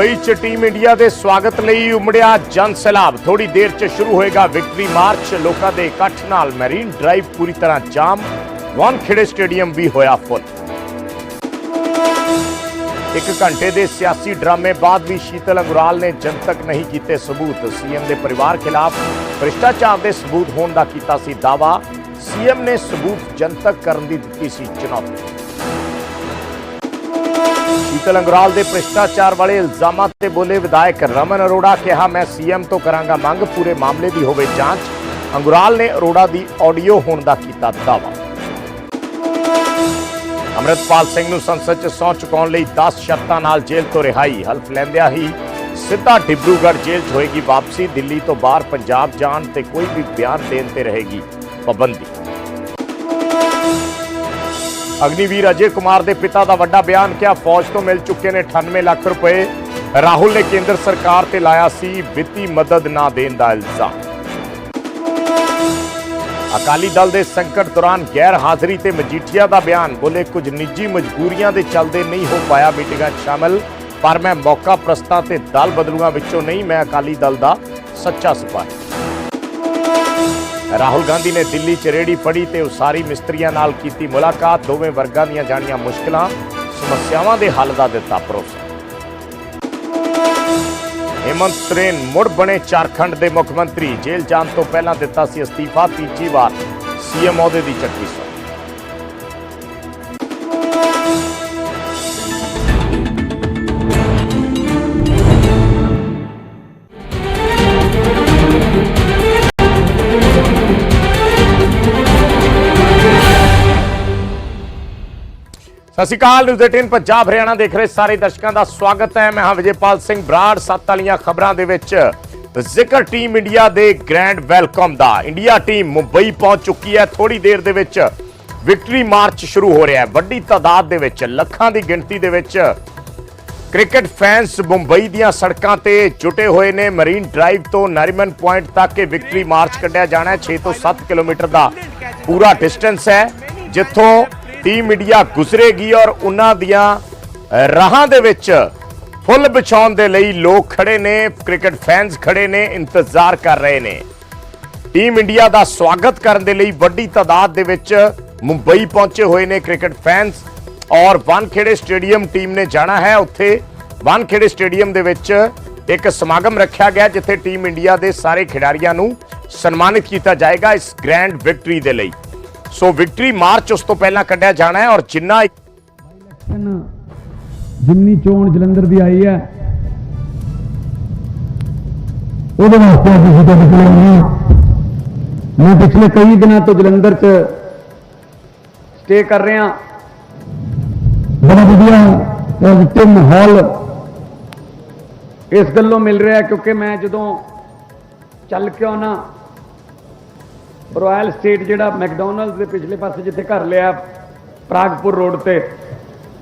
ਮੁੰਬਈ 'ਚ team India ਦੇ ਸਵਾਗਤ ਲਈ ਉਮੜਿਆ ਜਨ ਸੈਲਾਬ। ਥੋੜੀ ਦੇਰ 'ਚ ਸ਼ੁਰੂ ਹੋਏਗਾ ਵਿਕਟਰੀ ਮਾਰਚ। ਲੋਕਾਂ ਦੇ ਇਕੱਠ ਨਾਲ ਮੈਰੀਨ ਡਰਾਈਵ ਪੂਰੀ ਤਰ੍ਹਾਂ ਜਾਮ। ਵਾਨਖੇੜੇ ਸਟੇਡੀਅਮ ਵੀ ਹੋਇਆ ਫੁੱਲ। ਇੱਕ ਘੰਟੇ ਦੇ ਸਿਆਸੀ ਡਰਾਮੇ ਬਾਅਦ ਵੀ ਸ਼ੀਤਲ ਅਗਰਾਲ ਨੇ ਜਨਤਕ ਨਹੀਂ ਕੀਤੇ ਸਬੂਤ। ਸੀਐਮ ਦੇ ਪਰਿਵਾਰ ਖਿਲਾਫ ਭ੍ਰਿਸ਼ਟਾਚਾਰ ਦੇ ਸਬੂਤ ਹੋਣ ਦਾ ਕੀਤਾ ਸੀ ਦਾਵਾ ਸੀਐਮ ਨੇ ਸਬੂਤ ਜਨਤਕ ਕਰਨ ਦੀ ਦਿੱਤੀ ਸੀ ਚੁਣੌਤੀ। ਸ਼ੀਤਲ ਅੰਗਰਾਲ ਦੇ ਭ੍ਰਿਸ਼ਟਾਚਾਰ ਵਾਲੇ ਇਲਜ਼ਾਮਾਂ ਤੇ ਬੋਲੇ ਵਿਧਾਇਕ ਰਮਨ ਅਰੋੜਾ ਕਿਹਾ, ਮੈਂ ਸੀਐਮ ਤੋਂ ਕਰਾਂਗਾ ਮੰਗ, ਪੂਰੇ ਮਾਮਲੇ ਦੀ ਹੋਵੇ ਜਾਂਚ। ਅੰਗਰਾਲ ਨੇ ਅਰੋੜਾ ਦੀ ਆਡੀਓ ਹੋਣ ਦਾ ਕੀਤਾ ਦਾਅਵਾ। ਅਮਰਿਤਪਾਲ ਸਿੰਘ ਨੂੰ ਸੰਸਦ 'ਚ ਸਹੁੰ ਚੁਕਾਉਣ ਲਈ 10 ਸ਼ਰਤਾਂ ਨਾਲ ਜੇਲ੍ਹ ਤੋਂ ਰਿਹਾਈ। ਹਲਫ ਲੈਂਦਿਆਂ ਹੀ ਸਿੱਧਾ ਡਿਬਰੂਗੜ੍ਹ ਜੇਲ੍ਹ 'ਚ ਹੋਏਗੀ ਵਾਪਸੀ। ਦਿੱਲੀ ਤੋਂ ਬਾਹਰ ਪੰਜਾਬ ਜਾਣ ਤੇ ਕੋਈ ਵੀ ਬਿਆਨ ਦੇਣ ਤੇ ਰਹੇਗੀ ਪਾਬੰਦੀ। ਅਗਨੀਵੀਰ ਅਜੇ ਕੁਮਾਰ ਦੇ ਪਿਤਾ ਦਾ ਵੱਡਾ ਬਿਆਨ ਕਿਹਾ, ਫੌਜ ਤੋਂ ਮਿਲ ਚੁੱਕੇ ਨੇ 98 ਲੱਖ ਰੁਪਏ। ਰਾਹੁਲ ਨੇ ਕੇਂਦਰ ਸਰਕਾਰ ਤੇ ਲਾਇਆ ਸੀ, ਵਿੱਤੀ ਮਦਦ ਨਾ ਦੇਣ ਦਾ ਇਲਜ਼ਾਮ। ਅਕਾਲੀ ਦਲ ਦੇ ਸੰਕਟ ਦੌਰਾਨ ਗੈਰ ਹਾਜ਼ਰੀ ਤੇ ਮਜੀਠੀਆ ਦਾ ਬਿਆਨ ਬੋਲੇ, ਕੁਝ ਨਿੱਜੀ ਮਜਬੂਰੀਆਂ ਦੇ ਚੱਲਦੇ ਨਹੀਂ ਹੋ ਪਾਇਆ ਮੀਟਿੰਗਾਂ 'ਚ ਸ਼ਾਮਲ, ਪਰ ਮੈਂ ਮੌਕਾ ਪ੍ਰਸਤਾਂ ਤੇ ਦਲ ਬਦਲੂਆਂ ਵਿੱਚੋਂ ਨਹੀਂ, ਮੈਂ ਅਕਾਲੀ ਦਲ ਦਾ ਸੱਚਾ ਸਿਪਾਹੀ। ਰਾਹੁਲ ਗਾਂਧੀ ਨੇ ਦਿੱਲੀ 'ਚ ਰੇੜੀ ਫੜੀ ਤੇ ਉਸਾਰੀ ਮਿਸਤਰੀਆਂ ਨਾਲ ਕੀਤੀ ਮੁਲਾਕਾਤ। ਦੋਵੇਂ ਵਰਗਾਂ ਦੀਆਂ ਜਾਣੀਆਂ ਮੁਸ਼ਕਲਾਂ, ਸਮੱਸਿਆਵਾਂ ਦੇ ਹੱਲ ਦਾ ਦਿੱਤਾ ਭਰੋਸਾ। ਹੇਮੰਤ ਸੋਰੇਨ ਮੁੜ ਬਣੇ ਝਾਰਖੰਡ ਦੇ ਮੁੱਖ ਮੰਤਰੀ। ਜੇਲ੍ਹ ਜਾਣ ਤੋਂ ਪਹਿਲਾਂ ਦਿੱਤਾ ਸੀ ਅਸਤੀਫਾ, ਤੀਜੀ ਵਾਰ ਸੀਐਮ ਅਹੁਦੇ ਦੀ ਚੱਕੀ ਸੋ ਸਤਿ ਸ਼੍ਰੀ ਅਕਾਲ ਨਿਊਜ਼ 18 ਪੰਜਾਬ, ਹਰਿਆਣਾ ਦੇਖ ਰਹੇ ਸਾਰੇ ਦਰਸ਼ਕਾਂ ਦਾ ਸਵਾਗਤ ਹੈ। ਮੈਂ ਹਾਂ ਵਿਜੇਪਾਲ ਸਿੰਘ ਬਰਾੜ, ਸੱਤ ਵਾਲੀਆਂ ਖਬਰਾਂ ਦੇ ਵਿੱਚ ਜ਼ਿਕਰ ਟੀਮ ਇੰਡੀਆ ਦੇ ਗ੍ਰੈਂਡ ਵੈਲਕਮ ਦਾ। ਇੰਡੀਆ ਟੀਮ ਮੁੰਬਈ ਪਹੁੰਚ ਚੁੱਕੀ ਹੈ। ਥੋੜੀ ਦੇਰ ਦੇ ਵਿੱਚ ਵਿਕਟਰੀ ਮਾਰਚ ਸ਼ੁਰੂ ਹੋ ਰਿਹਾ ਹੈ। ਵੱਡੀ ਤਾਦਾਦ ਦੇ ਵਿੱਚ, ਲੱਖਾਂ ਦੀ ਗਿਣਤੀ ਦੇ ਵਿੱਚ ਕ੍ਰਿਕਟ ਫੈਨਸ ਮੁੰਬਈ ਦੀਆਂ ਸੜਕਾਂ ਤੇ ਜੁਟੇ ਹੋਏ ਨੇ। ਮਰੀਨ ਡਰਾਈਵ ਤੋਂ ਨਰੀਮਨ ਪੁਆਇੰਟ ਤੱਕ ਇਹ ਵਿਕਟਰੀ ਮਾਰਚ ਕੱਢਿਆ ਜਾਣਾ ਹੈ। 6 ਤੋਂ 7 ਕਿਲੋਮੀਟਰ ਦਾ ਪੂਰਾ ਡਿਸਟੈਂਸ ਹੈ। ਜਿੱਥੋਂ ਟੀਮ ਇੰਡੀਆ ਗੁਜ਼ਰੇਗੀ ਔਰ ਉਹਨਾਂ ਦੀਆਂ ਰਾਹਾਂ ਦੇ ਵਿੱਚ ਫੁੱਲ ਵਿਛਾਉਣ ਦੇ ਲਈ ਲੋਕ ਖੜੇ ਨੇ, ਕ੍ਰਿਕਟ ਫੈਨਸ ਖੜੇ ਨੇ, ਇੰਤਜ਼ਾਰ ਕਰ ਰਹੇ ਨੇ। ਟੀਮ ਇੰਡੀਆ ਦਾ ਸਵਾਗਤ ਕਰਨ ਦੇ ਲਈ ਵੱਡੀ ਤਾਦਾਦ ਦੇ ਵਿੱਚ ਮੁੰਬਈ ਪਹੁੰਚੇ ਹੋਏ ਨੇ ਕ੍ਰਿਕਟ ਫੈਨਸ ਔਰ ਵਾਨਖੇੜੇ ਸਟੇਡੀਅਮ ਟੀਮ ਨੇ ਜਾਣਾ ਹੈ। ਉੱਥੇ ਵਾਨਖੇੜੇ ਸਟੇਡੀਅਮ ਦੇ ਵਿੱਚ ਇੱਕ ਸਮਾਗਮ ਰੱਖਿਆ ਗਿਆ, ਜਿੱਥੇ ਟੀਮ ਇੰਡੀਆ ਦੇ ਸਾਰੇ ਖਿਡਾਰੀਆਂ ਨੂੰ ਸਨਮਾਨਿਤ ਕੀਤਾ ਜਾਏਗਾ ਇਸ ਗ੍ਰੈਂਡ ਵਿਕਟਰੀ ਦੇ ਲਈ। ਸੋ ਵਿਕਟਰੀ ਮਾਰਚ ਉਸ ਤੋਂ ਪਹਿਲਾਂ ਕੱਢਿਆ ਜਾਣਾ ਹੈ ਔਰ ਜਿੰਨਾ ਇਲੈਕਸ਼ਨ ਜਿਮਨੀ ਚੋਣ ਜਲੰਧਰ ਦੀ ਆਈ ਹੈ, ਉਹਦੇ ਵਾਸਤੇ ਅਸੀਂ ਸਿੱਧਾ ਨਿਕਲੇ ਨਹੀਂ ਮੈਂ ਪਿਛਲੇ ਕਈ ਦਿਨਾਂ ਤੋਂ ਜਲੰਧਰ 'ਚ ਸਟੇ ਕਰ ਰਿਹਾ। ਬੜਾ ਵਧੀਆ ਪੋਜ਼ਿਟਿਵ ਮਾਹੌਲ ਇਸ ਗੱਲੋਂ ਮਿਲ ਰਿਹਾ ਕਿਉਂਕਿ ਮੈਂ ਜਦੋਂ ਚੱਲ ਕੇ ਆਉਣਾ ਰਾਇਲ ਸਟੇਟ ਜਿਹੜਾ ਮੈਕਡੋਨਲਡਸ ਦੇ ਪਿਛਲੇ ਪਾਸੇ ਜਿੱਥੇ ਘਰ ਲਿਆ ਪ੍ਰਾਗਪੁਰ ਰੋਡ ਤੇ,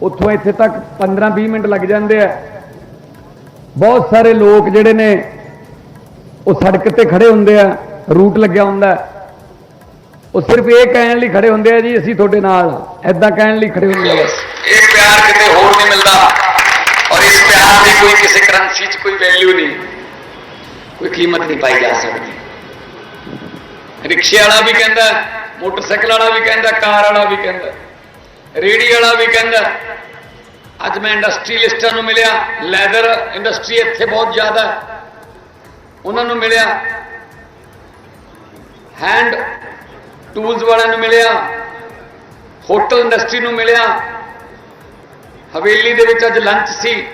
ਉੱਥੋਂ ਇੱਥੇ ਤੱਕ 15-20 ਮਿੰਟ ਲੱਗ ਜਾਂਦੇ ਆ। ਬਹੁਤ ਸਾਰੇ ਲੋਕ ਜਿਹੜੇ ਨੇ, ਉਹ ਸੜਕ ਤੇ ਖੜੇ ਹੁੰਦੇ ਆ, ਰੂਟ ਲੱਗਿਆ ਹੁੰਦਾ। ਉਹ ਸਿਰਫ ਇਹ ਕਹਿਣ ਲਈ ਖੜੇ ਹੁੰਦੇ ਆ ਜੀ, ਅਸੀਂ ਤੁਹਾਡੇ ਨਾਲ ਐਦਾਂ ਕਹਿਣ ਲਈ ਖੜੇ ਹੁੰਦੇ ਆ। ਇਹ ਪਿਆਰ ਕਿਤੇ ਹੋਰ ਨਹੀਂ ਮਿਲਦਾ। ਔਰ ਇਸ ਪਿਆਰ ਦੀ ਕੋਈ ਕਿਸੇ ਕਰੰਸੀ 'ਚ ਕੋਈ ਵੈਲਿਊ ਨਹੀਂ। ਕੋਈ ਕੀਮਤ ਨਹੀਂ ਪਾਈ ਜਾ ਸਕਦੀ। ਰਿਕਸ਼ੇ ਵਾਲਾ ਵੀ ਕਹਿੰਦਾ, ਮੋਟਰਸਾਈਕਲ ਵਾਲਾ ਵੀ ਕਹਿੰਦਾ, ਕਾਰ ਵਾਲਾ ਵੀ ਕਹਿੰਦਾ ਰੇੜੀ ਵਾਲਾ ਵੀ ਕਹਿੰਦਾ। ਅੱਜ ਮੈਂ ਇੰਡਸਟਰੀਲਿਸਟਾਂ ਨੂੰ ਮਿਲਿਆ, ਲੈਦਰ ਇੰਡਸਟਰੀ ਇੱਥੇ ਬਹੁਤ ਜ਼ਿਆਦਾ। ਉਹਨਾਂ ਨੂੰ ਮਿਲਿਆ। ਹੈਂਡ ਟੂਲਸ ਵਾਲਿਆਂ ਨੂੰ ਮਿਲਿਆ। ਹੋਟਲ ਇੰਡਸਟਰੀ ਨੂੰ ਮਿਲਿਆ। ਹਵੇਲੀ ਦੇ ਵਿੱਚ ਅੱਜ ਲੰਚ ਸੀ।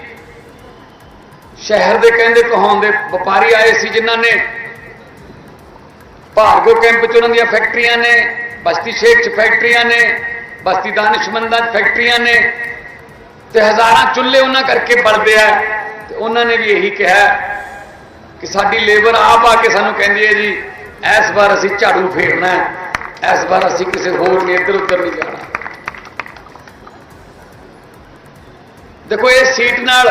ਸ਼ਹਿਰ ਦੇ ਕਹਿੰਦੇ ਕਹਾਉਂਦੇ, ਵਪਾਰੀ ਆਏ ਸੀ ਜਿਨ੍ਹਾਂ ਨੇ ਭਾਰਗੋ ਕੈਂਪ ਚ ਉਹਨਾਂ ਦੀਆਂ ਫੈਕਟਰੀਆਂ ਨੇ, ਬਸਤੀ ਸ਼ੇਖ ਚ ਫੈਕਟਰੀਆਂ ਨੇ, ਬਸਤੀ ਦਾਨਿਸ਼ਮੰਦਾਂ ਚ ਫੈਕਟਰੀਆਂ ਨੇ ਤੇ ਹਜ਼ਾਰਾਂ ਚੁੱਲ੍ਹੇ ਉਹਨਾਂ ਕਰਕੇ ਬਲਦੇ ਆ ਤੇ ਉਹਨਾਂ ਨੇ ਵੀ ਇਹੀ ਕਿਹਾ ਕਿ ਸਾਡੀ ਲੇਬਰ ਆਪ ਆ ਕੇ ਸਾਨੂੰ ਕਹਿੰਦੀ ਹੈ ਜੀ, ਇਸ ਵਾਰ ਅਸੀਂ ਝਾੜੂ ਫੇਰਨਾ ਹੈ, ਇਸ ਵਾਰ ਅਸੀਂ ਕਿਸੇ ਹੋਰ ਨੇ ਇੱਧਰ ਉੱਧਰ ਨਹੀਂ ਜਾਣਾ। ਦੇਖੋ ਇਹ ਸੀਟ ਨਾਲ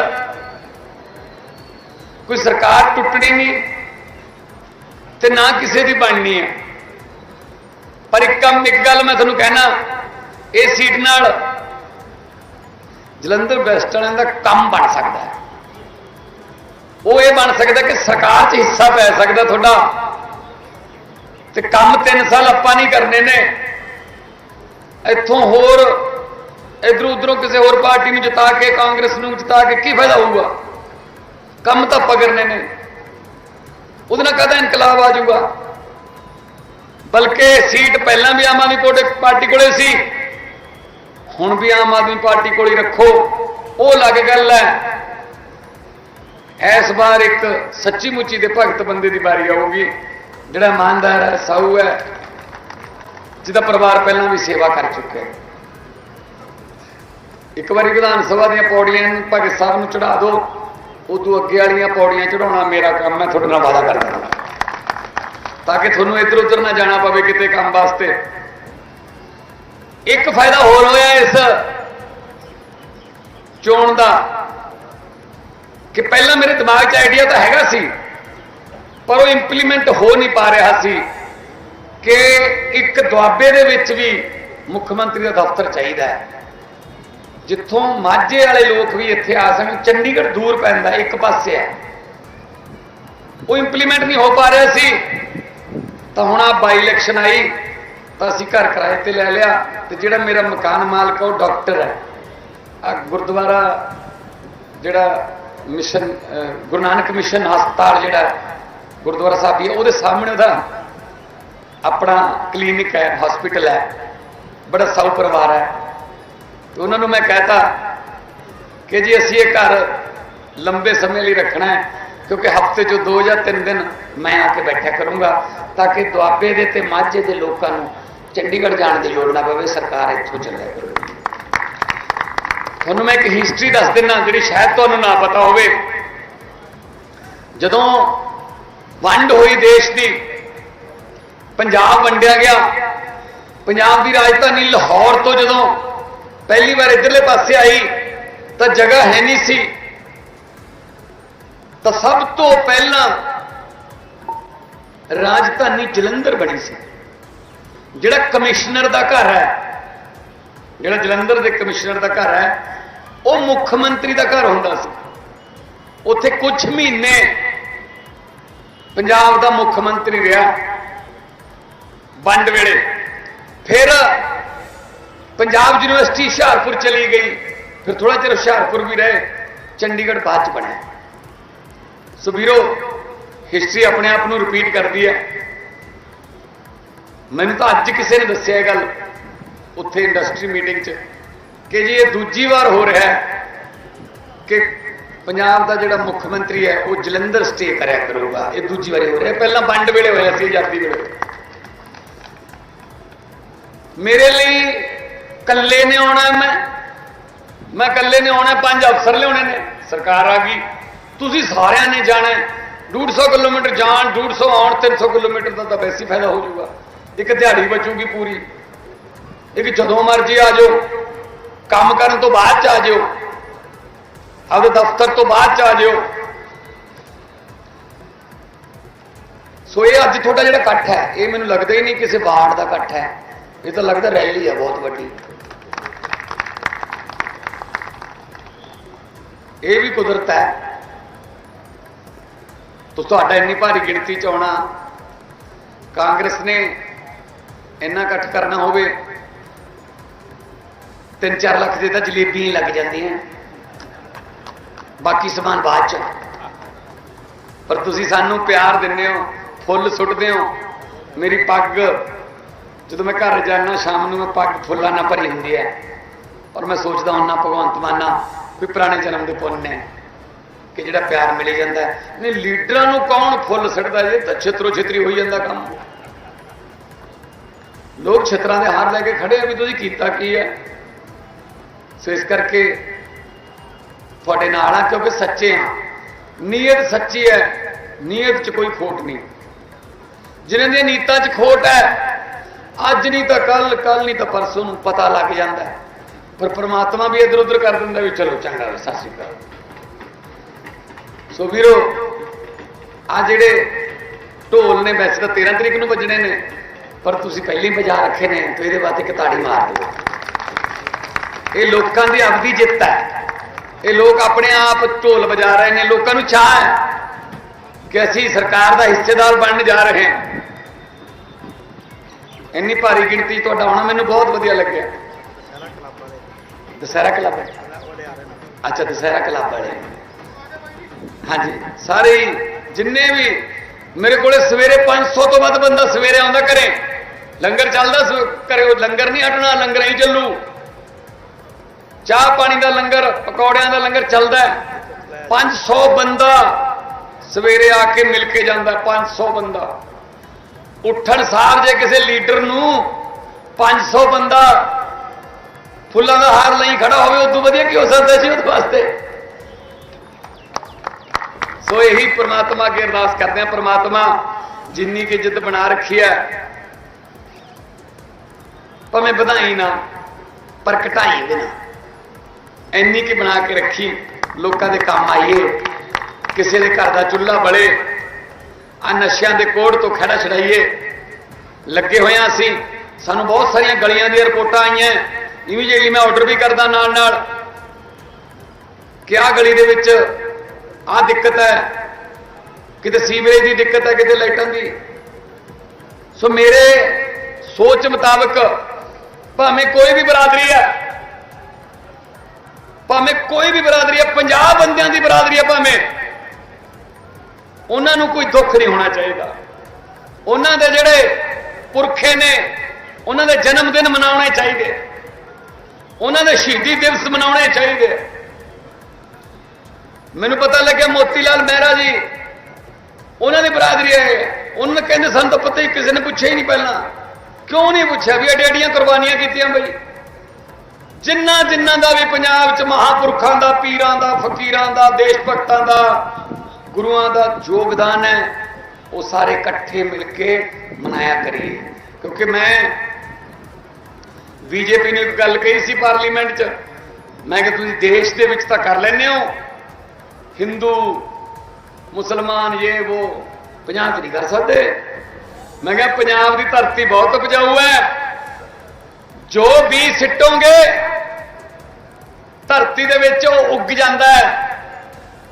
ਕੋਈ ਸਰਕਾਰ ਟੁੱਟਣੀ ਨਹੀਂ ਤੇ ਨਾ ਕਿਸੇ ਦੀ ਬਣਨੀ ਹੈ ਪਰ ਇੱਕ ਕੰਮ ਇੱਕ ਗੱਲ ਮੈਂ ਤੁਹਾਨੂੰ ਕਹਿਣਾ, ਇਹ ਸੀਟ ਨਾਲ ਜਲੰਧਰ ਵੈਸਟ ਵਾਲਿਆਂ ਦਾ ਕੰਮ ਬਣ ਸਕਦਾ ਹੈ। ਉਹ ਇਹ ਬਣ ਸਕਦਾ ਕਿ ਸਰਕਾਰ 'ਚ ਹਿੱਸਾ ਪੈ ਸਕਦਾ ਤੁਹਾਡਾ। ਤੇ ਕੰਮ 3 ਸਾਲ ਆਪਾਂ ਨਹੀਂ ਕਰਨੇ ਨੇ। ਇੱਥੋਂ ਹੋਰ ਇਧਰੋਂ ਉਧਰੋਂ ਕਿਸੇ ਹੋਰ ਪਾਰਟੀ ਨੂੰ ਜਿਤਾ ਕੇ, ਕਾਂਗਰਸ ਨੂੰ ਜਿਤਾ ਕੇ ਕੀ ਫਾਇਦਾ ਹੋਊਗਾ? ਕੰਮ ਤਾਂ ਆਪਾਂ ਕਰਨੇ ਨੇ। ਉਹਦੇ ਨਾਲ ਕਹਦਾ ਇਨਕਲਾਬ ਆ ਜਾਊਗਾ? ਬਲਕਿ ਸੀਟ ਪਹਿਲਾਂ ਵੀ ਆਮ ਆਦਮੀ ਪਾਰਟੀ ਕੋਲੇ ਸੀ, ਹੁਣ ਵੀ ਆਮ ਆਦਮੀ ਪਾਰਟੀ ਕੋਲ ਹੀ ਰੱਖੋ। ਉਹ ਅਲੱਗ ਗੱਲ ਹੈ। ਇਸ ਵਾਰ ਇੱਕ ਸੱਚੀ ਮੁੱਚੀ ਦੇ ਭਗਤ ਬੰਦੇ ਦੀ ਵਾਰੀ ਆਊਗੀ। ਜਿਹੜਾ ਇਮਾਨਦਾਰ ਹੈ, ਸਾਊ ਹੈ, ਜਿਹਦਾ ਪਰਿਵਾਰ ਪਹਿਲਾਂ ਵੀ ਸੇਵਾ ਕਰ ਚੁੱਕਿਆ ਹੈ। ਇੱਕ ਵਾਰੀ ਵਿਧਾਨ ਸਭਾ ਦੀਆਂ ਪੌੜੀਆਂ ਭਗਤ ਸਾਹਿਬ ਨੂੰ ਚੜਾ ਦਿਓ। ਉਦੋਂ ਅੱਗੇ ਵਾਲੀਆਂ ਪੌੜੀਆਂ ਚੜਾਉਣਾ ਮੇਰਾ ਕੰਮ ਹੈ ਤੁਹਾਡੇ ਨਾਲ ਵਾਅਦਾ ਕਰਦਾ ਤਾਂ ਕਿ ਤੁਹਾਨੂੰ ਇੱਧਰ ਉੱਧਰ ਨਾ ਜਾਣਾ ਪਵੇ ਕਿਤੇ ਕੰਮ ਵਾਸਤੇ। ਇੱਕ ਫਾਇਦਾ ਹੋਰ ਹੋਇਆ ਇਸ ਚੋਣ ਦਾ, ਕਿ ਪਹਿਲਾਂ ਮੇਰੇ ਦਿਮਾਗ 'ਚ ਆਈਡੀਆ ਤਾਂ ਹੈਗਾ ਸੀ, ਪਰ ਉਹ ਇੰਪਲੀਮੈਂਟ ਹੋ ਨਹੀਂ ਪਾ ਰਿਹਾ ਸੀ ਕਿ ਇੱਕ ਦੁਆਬੇ ਦੇ ਵਿੱਚ ਵੀ ਮੁੱਖ ਮੰਤਰੀ ਦਾ ਦਫ਼ਤਰ ਚਾਹੀਦਾ ਹੈ। ਜਿੱਥੋਂ ਮਾਝੇ ਵਾਲੇ ਲੋਕ ਵੀ ਇੱਥੇ ਆ ਸਕਣ, ਚੰਡੀਗੜ੍ਹ ਦੂਰ ਪੈਂਦਾ, ਇੱਕ ਪਾਸੇ ਹੈ। ਉਹ ਇੰਪਲੀਮੈਂਟ ਨਹੀਂ ਹੋ ਪਾ ਰਿਹਾ ਸੀ। ਤਾਂ ਹੁਣ ਆ ਬਾਈ ਇਲੈਕਸ਼ਨ ਆਈ, ਤਾਂ ਅਸੀਂ ਘਰ ਕਿਰਾਏ ਤੇ ਲੈ ਲਿਆ ਤੇ ਜਿਹੜਾ ਮੇਰਾ ਮਕਾਨ ਮਾਲਕ ਆ, ਉਹ ਡਾਕਟਰ ਹੈ। ਆ ਗੁਰਦੁਆਰਾ ਜਿਹੜਾ ਮਿਸ਼ਨ ਗੁਰੂ ਨਾਨਕ ਮਿਸ਼ਨ ਹਸਪਤਾਲ ਜਿਹੜਾ ਗੁਰਦੁਆਰਾ ਸਾਹਿਬ ਹੀ ਉਹਦੇ ਸਾਹਮਣੇ ਉਹਦਾ ਆਪਣਾ ਕਲੀਨਿਕ ਹੈ ਹਸਪੀਟਲ ਹੈ। ਬੜਾ ਸਾਊ ਪਰਿਵਾਰ ਹੈ। ਤੇ ਉਹਨਾਂ ਨੂੰ ਮੈਂ ਕਹਤਾ ਕਿ ਜੀ ਅਸੀਂ ਇਹ ਘਰ ਲੰਬੇ ਸਮੇਂ ਲਈ ਰੱਖਣਾ ਹੈ, ਕਿਉਂਕਿ ਹਫ਼ਤੇ 'ਚ ਦੋ ਜਾਂ ਤਿੰਨ ਦਿਨ ਮੈਂ ਆ ਕੇ ਬੈਠਿਆ ਕਰੂੰਗਾ, ਤਾਂ ਕਿ ਦੁਆਬੇ ਦੇ ਤੇ ਮਾਝੇ ਦੇ ਲੋਕਾਂ ਨੂੰ ਚੰਡੀਗੜ੍ਹ ਜਾਣ ਦੀ ਲੋੜ ਨਾ ਪਵੇ, ਸਰਕਾਰ ਇੱਥੋਂ ਚੱਲਿਆ ਕਰੇਗੀ ਤੁਹਾਨੂੰ ਮੈਂ ਇੱਕ ਹਿਸਟਰੀ ਦੱਸ ਦਿੰਦਾ, ਜਿਹੜੀ ਸ਼ਾਇਦ ਤੁਹਾਨੂੰ ਨਾ ਪਤਾ ਹੋਵੇ। ਜਦੋਂ ਵੰਡ ਹੋਈ ਦੇਸ਼ ਦੀ, ਪੰਜਾਬ ਵੰਡਿਆ ਗਿਆ। ਪੰਜਾਬ ਦੀ ਰਾਜਧਾਨੀ ਲਾਹੌਰ ਤੋਂ ਜਦੋਂ ਪਹਿਲੀ ਵਾਰ ਇਧਰਲੇ ਪਾਸੇ ਆਈ, ਤਾਂ ਜਗ੍ਹਾ ਹੈ ਨਹੀਂ ਸੀ। ਤਾਂ ਸਭ ਤੋਂ ਪਹਿਲਾਂ ਰਾਜਧਾਨੀ ਜਲੰਧਰ ਬਣੀ ਸੀ। ਜਿਹੜਾ ਕਮਿਸ਼ਨਰ ਦਾ ਘਰ ਹੈ, ਜਿਹੜਾ ਜਲੰਧਰ ਦੇ ਕਮਿਸ਼ਨਰ ਦਾ ਘਰ ਹੈ, ਉਹ ਮੁੱਖ ਮੰਤਰੀ ਦਾ ਘਰ ਹੁੰਦਾ ਸੀ। ਉੱਥੇ ਕੁਝ ਮਹੀਨੇ ਪੰਜਾਬ ਦਾ ਮੁੱਖ ਮੰਤਰੀ ਰਿਹਾ। ਵੰਡ ਵੇਲੇ। ਫਿਰ ਪੰਜਾਬ ਯੂਨੀਵਰਸਿਟੀ ਹੁਸ਼ਿਆਰਪੁਰ ਚਲੀ ਗਈ। ਫਿਰ ਥੋੜਾ ਚਿਰ ਹੁਸ਼ਿਆਰਪੁਰ ਵੀ ਰਹੇ, ਚੰਡੀਗੜ੍ਹ ਬਾਅਦ ਚ ਬਣਿਆ ਸੋ ਵੀਰੋ ਹਿਸਟਰੀ ਆਪਣੇ ਆਪ ਨੂੰ ਰਿਪੀਟ ਕਰਦੀ ਹੈ। ਮੈਨੂੰ ਤਾਂ ਅੱਜ ਕਿਸੇ ਨੇ ਦੱਸਿਆ ਇਹ ਗੱਲ, ਉੱਥੇ ਇੰਡਸਟਰੀ ਮੀਟਿੰਗ 'ਚ, ਕਿ ਜੀ ਇਹ ਦੂਜੀ ਵਾਰ ਹੋ ਰਿਹਾ ਹੈ ਕਿ ਪੰਜਾਬ ਦਾ ਜਿਹੜਾ ਮੁੱਖ ਮੰਤਰੀ ਹੈ, ਉਹ ਜਲੰਧਰ ਸਟੇ ਕਰਿਆ ਕਰੂਗਾ। ਇਹ ਦੂਜੀ ਵਾਰੀ ਹੋ ਰਿਹਾ ਪਹਿਲਾਂ ਵੰਡ ਵੇਲੇ ਹੋਇਆ ਸੀ, ਆਜ਼ਾਦੀ ਵੇਲੇ। ਮੇਰੇ ਲਈ ਕੱਲੇ ਨੇ ਆਉਣਾ ਮੈਂ। ਮੈਂ ਕੱਲੇ ਨੇ ਆਉਣਾ, ਪੰਜ ਅਫਸਰ ਲਿਆਉਣੇ ਨੇ। ਸਰਕਾਰ ਆ ਗਈ। ਤੁਸੀਂ ਸਾਰਿਆਂ ਨੇ ਜਾਣਾ ਹੈ। 150 ਕਿਲੋਮੀਟਰ ਜਾਣ 150 ਆਉਣ 300 ਕਿਲੋਮੀਟਰ ਦਾ ਤਾਂ ਵੈਸੀ ਫਾਇਦਾ ਹੋ ਜਾਊਗਾ। ਇੱਕ ਦਿਹਾੜੀ ਬਚੂਗੀ ਪੂਰੀ। ਇੱਕ ਜਦੋਂ ਮਰਜ਼ੀ ਆ ਜਾਓ। ਕੰਮ ਕਰਨ ਤੋਂ ਬਾਅਦ ਚ ਆ ਜਾਓ। ਆਪਦੇ ਦਫ਼ਤਰ ਤੋਂ ਬਾਅਦ ਚ ਆ ਜਾਓ। ਸੋ ਇਹ ਅੱਜ ਤੁਹਾਡਾ ਜਿਹੜਾ ਇਕੱਠ ਹੈ, ਇਹ ਮੈਨੂੰ ਲੱਗਦਾ ਹੀ ਨਹੀਂ ਕਿਸੇ ਵਾਰਡ ਦਾ ਇਕੱਠ ਹੈ। ਇਹ ਤਾਂ ਲੱਗਦਾ ਰੈਲੀ ਆ, ਬਹੁਤ ਵੱਡੀ। ਇਹ ਵੀ ਕੁਦਰਤ ਹੈ। ਤੋ ਤੁਹਾਡਾ ਇੰਨੀ ਭਾਰੀ ਗਿਣਤੀ ਚ ਆਉਣਾ, ਕਾਂਗਰਸ ਨੇ ਇੰਨਾ ਇਕੱਠ ਕਰਨਾ ਹੋਵੇ 3-4 ਲੱਖ ਦੇ ਤਾਂ ਜਲੇਬੀਆਂ ਹੀ ਲੱਗ ਜਾਂਦੀਆਂ। ਬਾਕੀ ਸਮਾਨ ਬਾਅਦ ਚ। ਪਰ ਤੁਸੀਂ ਸਾਨੂੰ ਪਿਆਰ ਦਿੰਦੇ ਹੋ, ਫੁੱਲ ਸੁੱਟਦੇ ਹੋ, ਮੇਰੀ ਪੱਗ ਜਦੋਂ ਮੈਂ ਘਰ ਜਾਣਾ ਸ਼ਾਮ ਨੂੰ ਮੈਂ ਪੱਗ ਫੁੱਲਾਂ ਨਾਲ ਭਰੀ ਹੁੰਦੀ ਹੈ। ਔਰ ਮੈਂ ਸੋਚਦਾ ਹੁੰਨਾ ਭਗਵੰਤ ਮਾਨਾ ਕੋਈ ਪੁਰਾਣੇ ਜਨਮ ਦੇ ਪੁੰਨ ਨੇ, ਕਿ ਜਿਹੜਾ ਪਿਆਰ ਮਿਲ ਜਾਂਦਾ ਨਹੀਂ, ਲੀਡਰਾਂ ਨੂੰ ਕੌਣ ਫੁੱਲ ਸਿੱਟਦਾ ਜੇ ਤਾਂ ਛਿਤਰੋ ਛਿਤਰੀ ਹੋਈ ਜਾਂਦਾ ਕੰਮ। ਲੋਕ ਛਿਤਰਾਂ ਦੇ ਹਾਰ ਲੈ ਕੇ ਖੜੇ ਆ ਵੀ ਤੁਸੀਂ ਕੀਤਾ ਕੀ ਹੈ? ਸੋ ਇਸ ਕਰਕੇ ਤੁਹਾਡੇ ਨਾਲ ਆ, ਕਿਉਂਕਿ ਸੱਚੇ ਆ। ਨੀਅਤ ਸੱਚੀ ਹੈ, ਨੀਅਤ 'ਚ ਕੋਈ ਖੋਟ ਨਹੀਂ। ਜਿਨ੍ਹਾਂ ਦੀਆਂ ਨੀਤਾਂ 'ਚ ਖੋਟ ਹੈ ਅੱਜ ਨਹੀਂ ਤਾਂ ਕੱਲ ਕੱਲ ਨਹੀਂ ਤਾਂ ਪਰਸੋਂ ਨੂੰ ਪਤਾ ਲੱਗ ਜਾਂਦਾ। ਹੈ ਪਰ ਪ੍ਰਮਾਤਮਾ ਵੀ ਇਧਰ ਉਧਰ ਕਰ ਦਿੰਦਾ ਵੀ ਚਲੋ ਚੰਗਾ ਵੀ ਸਤਿ ਸ਼੍ਰੀ ਅਕਾਲ। ਸੋ ਵੀਰੋ, ਆ ਜਿਹੜੇ ਢੋਲ ਨੇ, ਵੈਸੇ ਤਾਂ 13 ਤਰੀਕ ਨੂੰ ਵੱਜਣੇ ਨੇ, ਪਰ ਤੁਸੀਂ ਪਹਿਲਾਂ ਹੀ ਵਜਾ ਰੱਖੇ ਨੇ, ਤੇ ਇਹਦੇ ਬਾਅਦ ਇੱਕ ਤਾੜੀ ਮਾਰ ਦਿਓ। ਇਹ ਲੋਕਾਂ ਦੀ ਆਪਦੀ ਜਿੱਤ ਹੈ। ਇਹ ਲੋਕ ਆਪਣੇ ਆਪ ਢੋਲ ਵਜਾ ਰਹੇ ਨੇ, ਲੋਕਾਂ ਨੂੰ ਚਾਹ ਹੈ ਕਿ ਅਸੀਂ ਸਰਕਾਰ ਦਾ ਹਿੱਸੇਦਾਰ ਬਣਨ ਜਾ ਰਹੇ ਹਾਂ। ਇੰਨੀ ਭਾਰੀ ਗਿਣਤੀ ਤੁਹਾਡਾ ਆਉਣਾ ਮੈਨੂੰ ਬਹੁਤ ਵਧੀਆ ਲੱਗਿਆ। ਦੁਸਹਿਰਾ ਕਲੱਬ ਅੱਛਾ ਦੁਸਹਿਰਾ ਕਲੱਬ ਵਾਲੇ। ਹਾਂਜੀ ਸਾਰੇ ਜਿੰਨੇ ਵੀ ਮੇਰੇ ਕੋਲੇ ਸਵੇਰੇ 500 ਤੋਂ ਵੱਧ ਬੰਦਾ ਸਵੇਰੇ ਆਉਂਦਾ ਘਰੇ। ਲੰਗਰ ਚੱਲਦਾ ਘਰੇ ਉਹ ਲੰਗਰ ਨਹੀਂ ਹਟਣਾ ਲੰਗਰ ਹੀ ਚੱਲੂ। ਚਾਹ ਪਾਣੀ ਦਾ ਲੰਗਰ ਪਕੌੜਿਆਂ ਦਾ ਲੰਗਰ ਚੱਲਦਾ ਹੈ। 500 ਬੰਦਾ ਸਵੇਰੇ ਆ ਕੇ ਮਿਲ ਕੇ ਜਾਂਦਾ ਹੈ, 500 ਬੰਦਾ। ਉੱਠਣ ਸਾਰ ਜੇ ਕਿਸੇ ਲੀਡਰ ਨੂੰ 500 ਬੰਦਾ ਫੁੱਲਾਂ ਦਾ ਹਾਰ ਲਈ ਖੜਾ ਹੋਵੇ, ਉਦੋਂ ਵਧੀਆ ਕੀ ਹੋ ਸਕਦਾ ਸੀ ਉਹਦੇ ਵਾਸਤੇ? ਸੋ ਇਹੀ ਪ੍ਰਮਾਤਮਾ ਅੱਗੇ ਅਰਦਾਸ ਕਰਦੇ ਆ ਪ੍ਰਮਾਤਮਾ ਜਿੰਨੀ ਕਿ ਜਿੱਤ ਬਣਾ ਰੱਖੀ ਹੈ, ਭਾਵੇਂ ਵਧਾਈ ਨਾ, ਪਰ ਘਟਾਈ ਵੀ ਨਾ। ਇੰਨੀ ਕਿ ਬਣਾ ਕੇ ਰੱਖੀ, ਲੋਕਾਂ ਦੇ ਕੰਮ ਆਈਏ, ਕਿਸੇ ਦੇ ਘਰ ਦਾ ਚੁੱਲ੍ਹਾ ਬਲੇ ਆ ਨਸ਼ਿਆਂ ਦੇ ਕੋੜ ਤੋਂ ਖੜਾ ਛਡਾਈਏ। ਲੱਗੇ ਹੋਏ ਆ ਅਸੀਂ। ਸਾਨੂੰ ਬਹੁਤ ਸਾਰੀਆਂ ਗਲੀਆਂ ਦੀਆਂ ਰਿਪੋਰਟਾਂ ਆਈਆਂ। ਇਮੀਡੀਏਟਲੀ ਮੈਂ ਆਰਡਰ ਵੀ ਕਰਦਾ ਨਾਲ ਨਾਲ ਕਿ ਆਹ ਗਲੀ ਦੇ ਵਿੱਚ ਆਹ ਦਿੱਕਤ ਹੈ। ਕਿਤੇ ਸੀਵਰੇਜ ਦੀ ਦਿੱਕਤ ਹੈ, ਕਿਤੇ ਲਾਈਟਾਂ ਦੀ। ਸੋ ਮੇਰੇ ਸੋਚ ਮੁਤਾਬਕ ਭਾਵੇਂ ਕੋਈ ਵੀ ਬਰਾਦਰੀ ਹੈ, ਭਾਵੇਂ ਕੋਈ ਵੀ ਬਰਾਦਰੀ ਹੈ 50 ਬੰਦਿਆਂ ਦੀ ਬਰਾਦਰੀ ਹੈ ਭਾਵੇਂ ਉਹਨਾਂ ਨੂੰ ਕੋਈ ਦੁੱਖ ਨਹੀਂ ਹੋਣਾ ਚਾਹੀਦਾ। ਉਹਨਾਂ ਦੇ ਜਿਹੜੇ ਪੁਰਖੇ ਨੇ, ਉਹਨਾਂ ਦੇ ਜਨਮ ਦਿਨ ਮਨਾਉਣੇ ਚਾਹੀਦੇ। ਉਹਨਾਂ ਦੇ ਸ਼ਹੀਦੀ ਦਿਵਸ ਮਨਾਉਣੇ ਚਾਹੀਦੇ। ਮੈਨੂੰ ਪਤਾ ਲੱਗਿਆ ਮੋਤੀ ਲਾਲ ਮਹਿਰਾ ਜੀ, ਉਹਨਾਂ ਦੀ ਬਰਾਦਰੀ ਹੈ ਉਹਨਾਂ ਨੇ ਕਹਿੰਦੇ, ਸਾਨੂੰ ਤਾਂ ਪਤਾ ਹੀ ਕਿਸੇ ਨੇ ਪੁੱਛਿਆ ਹੀ ਨਹੀਂ ਪਹਿਲਾਂ। ਕਿਉਂ ਨਹੀਂ ਪੁੱਛਿਆ? ਵੀ ਐਡੇ ਐਡੀਆਂ ਕੁਰਬਾਨੀਆਂ ਕੀਤੀਆਂ ਬਈ। ਜਿੰਨਾ ਜਿੰਨਾ ਦਾ ਵੀ ਪੰਜਾਬ 'ਚ ਮਹਾਪੁਰਖਾਂ ਦਾ, ਪੀਰਾਂ ਦਾ, ਫਕੀਰਾਂ ਦਾ ਦੇਸ਼ ਭਗਤਾਂ ਦਾ ਗੁਰੂਆਂ ਦਾ ਯੋਗਦਾਨ ਹੈ, ਉਹ ਸਾਰੇ ਇਕੱਠੇ ਮਿਲ ਕੇ ਮਨਾਇਆ ਕਰੀਏ। ਕਿਉਂਕਿ ਮੈਂ ਬੀਜੇਪੀ ਨੇ ਇੱਕ ਗੱਲ ਕਹੀ ਸੀ ਪਾਰਲੀਮੈਂਟ 'ਚ, ਮੈਂ ਕਿ ਤੁਸੀਂ ਦੇਸ਼ ਦੇ ਵਿੱਚ ਤਾਂ ਕਰ ਲੈਂਦੇ ਹੋ। ਹਿੰਦੂ, ਮੁਸਲਮਾਨ ਇਹ ਉਹ ਪੰਜਾਬ 'ਚ ਨਹੀਂ ਕਰ ਸਕਦੇ। ਮੈਂ ਕਿਹਾ ਪੰਜਾਬ ਦੀ ਧਰਤੀ ਬਹੁਤ ਉਪਜਾਊ ਹੈ। ਜੋ ਵੀ ਸਿੱਟੋਗੇ, ਧਰਤੀ ਦੇ ਵਿੱਚ ਉਹ ਉੱਗ ਜਾਂਦਾ ਹੈ।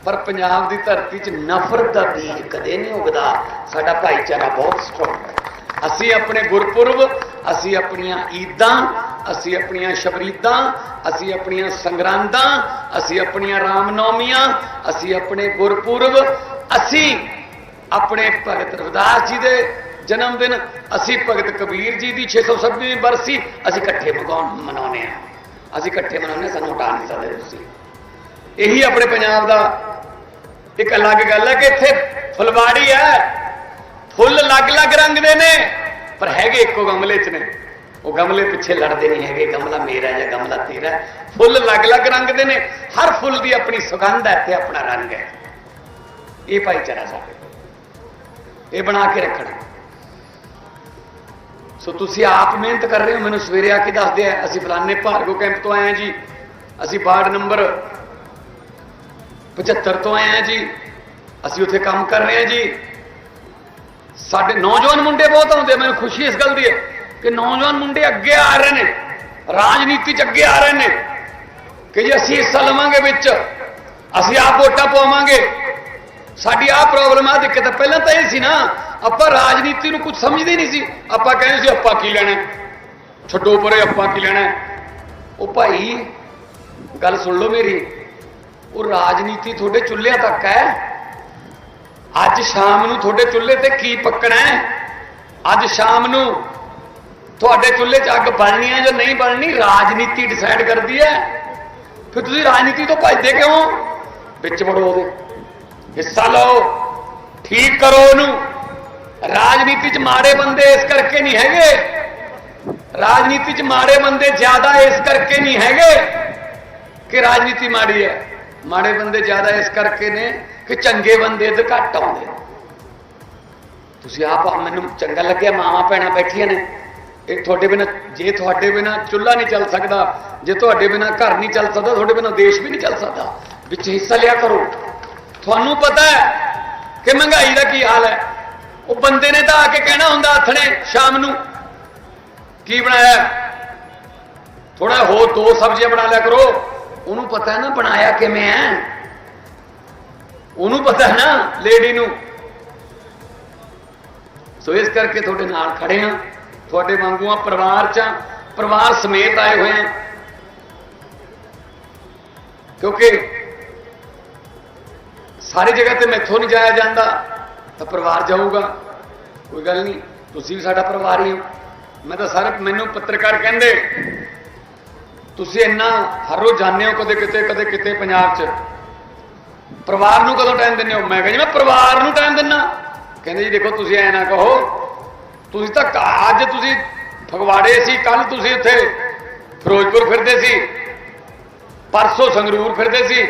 ਪਰ ਪੰਜਾਬ ਦੀ ਧਰਤੀ 'ਚ ਨਫ਼ਰਤ ਦਾ ਬੀਜ ਕਦੇ ਨਹੀਂ ਉਗਦਾ। ਸਾਡਾ ਭਾਈਚਾਰਾ ਬਹੁਤ ਸਟਰੋਂਗ ਹੈ। ਅਸੀਂ ਆਪਣੇ ਗੁਰਪੁਰਬ ਅਸੀਂ ਆਪਣੀਆਂ ਈਦਾਂ ਅਸੀਂ ਆਪਣੀਆਂ ਸ਼ਬਰੀਦਾਂ ਅਸੀਂ ਆਪਣੀਆਂ ਸੰਗਰਾਂਦਾਂ ਅਸੀਂ ਆਪਣੀਆਂ ਰਾਮਨੌਮੀਆਂ ਅਸੀਂ ਆਪਣੇ ਗੁਰਪੁਰਬ ਅਸੀਂ ਆਪਣੇ ਭਗਤ ਰਵਿਦਾਸ ਜੀ ਦੇ ਜਨਮ ਦਿਨ ਅਸੀਂ ਭਗਤ ਕਬੀਰ ਜੀ ਦੀ 626ਵੀਂ ਬਰਸੀ ਅਸੀਂ ਇਕੱਠੇ ਮਨਾਉਣ ਮਨਾਉਂਦੇ ਆ ਅਸੀਂ ਇਕੱਠੇ ਮਨਾਉਂਦੇ ਹਾਂ, ਸਾਨੂੰ ਹਟਾ ਨਹੀਂ ਸਕਦੇ ਤੁਸੀਂ। ਇਹੀ ਆਪਣੇ ਪੰਜਾਬ ਦਾ ਇੱਕ ਅਲੱਗ ਗੱਲ ਹੈ ਕਿ ਇੱਥੇ ਫੁਲਵਾੜੀ ਹੈ। ਫੁੱਲ ਅਲੱਗ-ਅਲੱਗ ਰੰਗ ਦੇ ਨੇ, ਪਰ ਹੈਗੇ ਇੱਕੋ ਗਮਲੇ 'ਚ ਨੇ। ਉਹ ਗਮਲੇ ਪਿੱਛੇ ਲੜਦੇ ਨਹੀਂ ਹੈਗੇ, ਗਮਲਾ ਮੇਰਾ ਜਾਂ ਗਮਲਾ ਤੇਰਾ ਫੁੱਲ ਅਲੱਗ-ਅਲੱਗ ਰੰਗ ਦੇ ਨੇ, ਹਰ ਫੁੱਲ ਦੀ ਆਪਣੀ ਸੁਗੰਧ ਹੈ ਤੇ ਆਪਣਾ ਰੰਗ ਹੈ। ਇਹ ਭਾਈਚਾਰਾ ਸਾਡੇ ਇਹ ਬਣਾ ਕੇ ਰੱਖਣਾ। ਸੋ ਤੁਸੀਂ ਆਪ ਮਿਹਨਤ ਕਰ ਰਹੇ ਹੋ, ਮੈਨੂੰ ਸਵੇਰੇ ਆ ਕੇ ਦੱਸਦੇ ਆ ਅਸੀਂ ਫਲਾਣੇ ਭਾਰਗੋ ਕੈਂਪ ਤੋਂ ਆਏ ਆ ਜੀ। ਅਸੀਂ ਵਾਰਡ ਨੰਬਰ 75 ਤੋਂ ਆਏ ਆ ਜੀ। ਅਸੀਂ ਉੱਥੇ ਕੰਮ ਕਰ ਰਹੇ ਆ ਜੀ। ਸਾਡੇ ਨੌਜਵਾਨ ਮੁੰਡੇ ਬਹੁਤ ਆਉਂਦੇ ਮੈਨੂੰ ਖੁਸ਼ੀ ਇਸ ਗੱਲ ਦੀ ਹੈ ਕਿ ਨੌਜਵਾਨ ਮੁੰਡੇ ਅੱਗੇ ਆ ਰਹੇ ਨੇ, ਰਾਜਨੀਤੀ 'ਚ ਅੱਗੇ ਆ ਰਹੇ ਨੇ ਕਿ ਜੀ ਅਸੀਂ ਹਿੱਸਾ ਲਵਾਂਗੇ ਵਿੱਚ, ਅਸੀਂ ਆਪ ਵੋਟਾਂ ਪਾਵਾਂਗੇ ਸਾਡੀ ਆਹ ਪ੍ਰੋਬਲਮ ਆ ਦਿੱਕਤ ਹੈ। ਪਹਿਲਾਂ ਤਾਂ ਇਹ ਸੀ ਨਾ, ਆਪਾਂ ਰਾਜਨੀਤੀ ਨੂੰ ਕੁਝ ਸਮਝਦੇ ਨਹੀਂ ਸੀ। ਆਪਾਂ ਕਹਿੰਦੇ ਸੀ, ਆਪਾਂ ਕੀ ਲੈਣਾ ਛੱਡੋ ਪਰੇ, ਆਪਾਂ ਕੀ ਲੈਣਾ ਉਹ ਭਾਈ, ਗੱਲ ਸੁਣ ਲਓ ਮੇਰੀ। ਉਹ ਰਾਜਨੀਤੀ ਤੁਹਾਡੇ ਚੁੱਲ੍ਹਿਆਂ ਤੱਕ ਹੈ। ਅੱਜ ਸ਼ਾਮ ਨੂੰ ਤੁਹਾਡੇ ਚੁੱਲ੍ਹੇ ਤੇ ਕੀ ਪੱਕਣਾ ਹੈ? ਅੱਜ ਸ਼ਾਮ ਨੂੰ ਤੁਹਾਡੇ ਚੁੱਲ੍ਹੇ 'ਚ ਅੱਗ ਬਣਨੀ ਹੈ ਜਾਂ ਨਹੀਂ ਬਣਨੀ, ਰਾਜਨੀਤੀ ਡਿਸਾਈਡ ਕਰਦੀ ਹੈ। ਫਿਰ ਤੁਸੀਂ ਰਾਜਨੀਤੀ ਤੋਂ ਭੱਜਦੇ ਕਿਉਂ? ਵਿੱਚ ਵੜੋ ਉਹਦੇ। ਹਿੱਸਾ ਲਓ। ਠੀਕ ਕਰੋ ਉਹਨੂੰ। ਰਾਜਨੀਤੀ 'ਚ ਮਾੜੇ ਬੰਦੇ ਇਸ ਕਰਕੇ ਨਹੀਂ ਹੈਗੇ। ਰਾਜਨੀਤੀ 'ਚ ਮਾੜੇ ਬੰਦੇ ਜ਼ਿਆਦਾ ਇਸ ਕਰਕੇ ਨਹੀਂ ਹੈਗੇ ਕਿ ਰਾਜਨੀਤੀ ਮਾੜੀ ਹੈ। ਮਾੜੇ ਬੰਦੇ ਜ਼ਿਆਦਾ ਇਸ ਕਰਕੇ ਨੇ ਕਿ ਚੰਗੇ ਬੰਦੇ ਇੱਧਰ ਘੱਟ ਆਉਂਦੇ। ਤੁਸੀਂ ਆਪ ਮੈਨੂੰ ਚੰਗਾ ਲੱਗਿਆ, ਮਾਵਾਂ ਭੈਣਾਂ ਬੈਠੀਆਂ ਨੇ। ਇਹ ਤੁਹਾਡੇ ਬਿਨਾ, ਜੇ ਤੁਹਾਡੇ ਬਿਨਾ ਚੁੱਲ੍ਹਾ ਨਹੀਂ ਚੱਲ ਸਕਦਾ, ਜੇ ਤੁਹਾਡੇ ਬਿਨਾ ਘਰ ਨਹੀਂ ਚੱਲ ਸਕਦਾ, ਤੁਹਾਡੇ ਬਿਨਾ ਦੇਸ਼ ਵੀ ਨਹੀਂ ਚੱਲ ਸਕਦਾ। ਵਿੱਚ ਹਿੱਸਾ ਲਿਆ ਕਰੋ। ਤੁਹਾਨੂੰ ਪਤਾ ਹੈ ਕਿ ਮਹਿੰਗਾਈ ਦਾ ਕੀ ਹਾਲ ਹੈ। ਉਹ ਬੰਦੇ ਨੇ ਤਾਂ ਆ ਕੇ ਕਹਿਣਾ ਹੁੰਦਾ ਹੱਥਣੇ ਸ਼ਾਮ ਨੂੰ। ਕੀ ਬਣਾਇਆ? ਥੋੜਾ ਹੋਰ ਦੋ ਸਬਜ਼ੀਆਂ ਬਣਾ ਲਿਆ ਕਰੋ। ਉਹਨੂੰ ਪਤਾ ਨਾ ਬਣਾਇਆ ਕਿਵੇਂ ਹੈ ਉਹਨੂੰ ਪਤਾ ਨਾ ਲੇਡੀ ਨੂੰ। ਸੋ ਇਸ ਕਰਕੇ ਤੁਹਾਡੇ ਨਾਲ ਖੜੇ ਆ। ਤੁਹਾਡੇ ਵਾਂਗੂਆਂ ਪਰਿਵਾਰ ਚ ਪਰਿਵਾਰ ਸਮੇਤ ਆਏ ਹੋਏ ਆ। ਕਿਉਂਕਿ ਸਾਰੀ ਜਗ੍ਹਾ ਤੇ ਮੈਥੋਂ ਨਹੀਂ ਜਾਇਆ ਜਾਂਦਾ, ਤਾਂ ਪਰਿਵਾਰ ਜਾਊਗਾ। ਕੋਈ ਗੱਲ ਨਹੀਂ, ਤੁਸੀਂ ਵੀ ਸਾਡਾ ਪਰਿਵਾਰ ਹੀ ਹੋ ਮੈਂ ਤਾਂ ਸਾਰੇ ਮੈਨੂੰ ਪੱਤਰਕਾਰ ਕਹਿੰਦੇ ਤੁਸੀਂ ਇੰਨਾ ਹਰ ਰੋਜ਼ ਜਾਂਦੇ ਹੋ ਕਦੇ ਕਿਤੇ ਕਦੇ ਕਿਤੇ ਪੰਜਾਬ 'ਚ। ਪਰਿਵਾਰ ਨੂੰ ਕਦੋਂ ਟਾਈਮ ਦਿੰਦੇ ਹੋ? ਮੈਂ ਕਹਿੰਦਾ ਮੈਂ ਪਰਿਵਾਰ ਨੂੰ ਟਾਈਮ ਦਿੰਨਾ ਕਹਿੰਦੇ ਜੀ, ਦੇਖੋ, ਤੁਸੀਂ ਐ ਨਾ ਕਹੋ। ਤੁਸੀਂ ਤਾਂ ਅੱਜ ਤੁਸੀਂ ਫਗਵਾੜੇ ਸੀ ਕੱਲ ਤੁਸੀਂ ਉੱਥੇ ਫਿਰੋਜ਼ਪੁਰ ਫਿਰਦੇ ਸੀ। ਪਰਸੋਂ ਸੰਗਰੂਰ ਫਿਰਦੇ ਸੀ।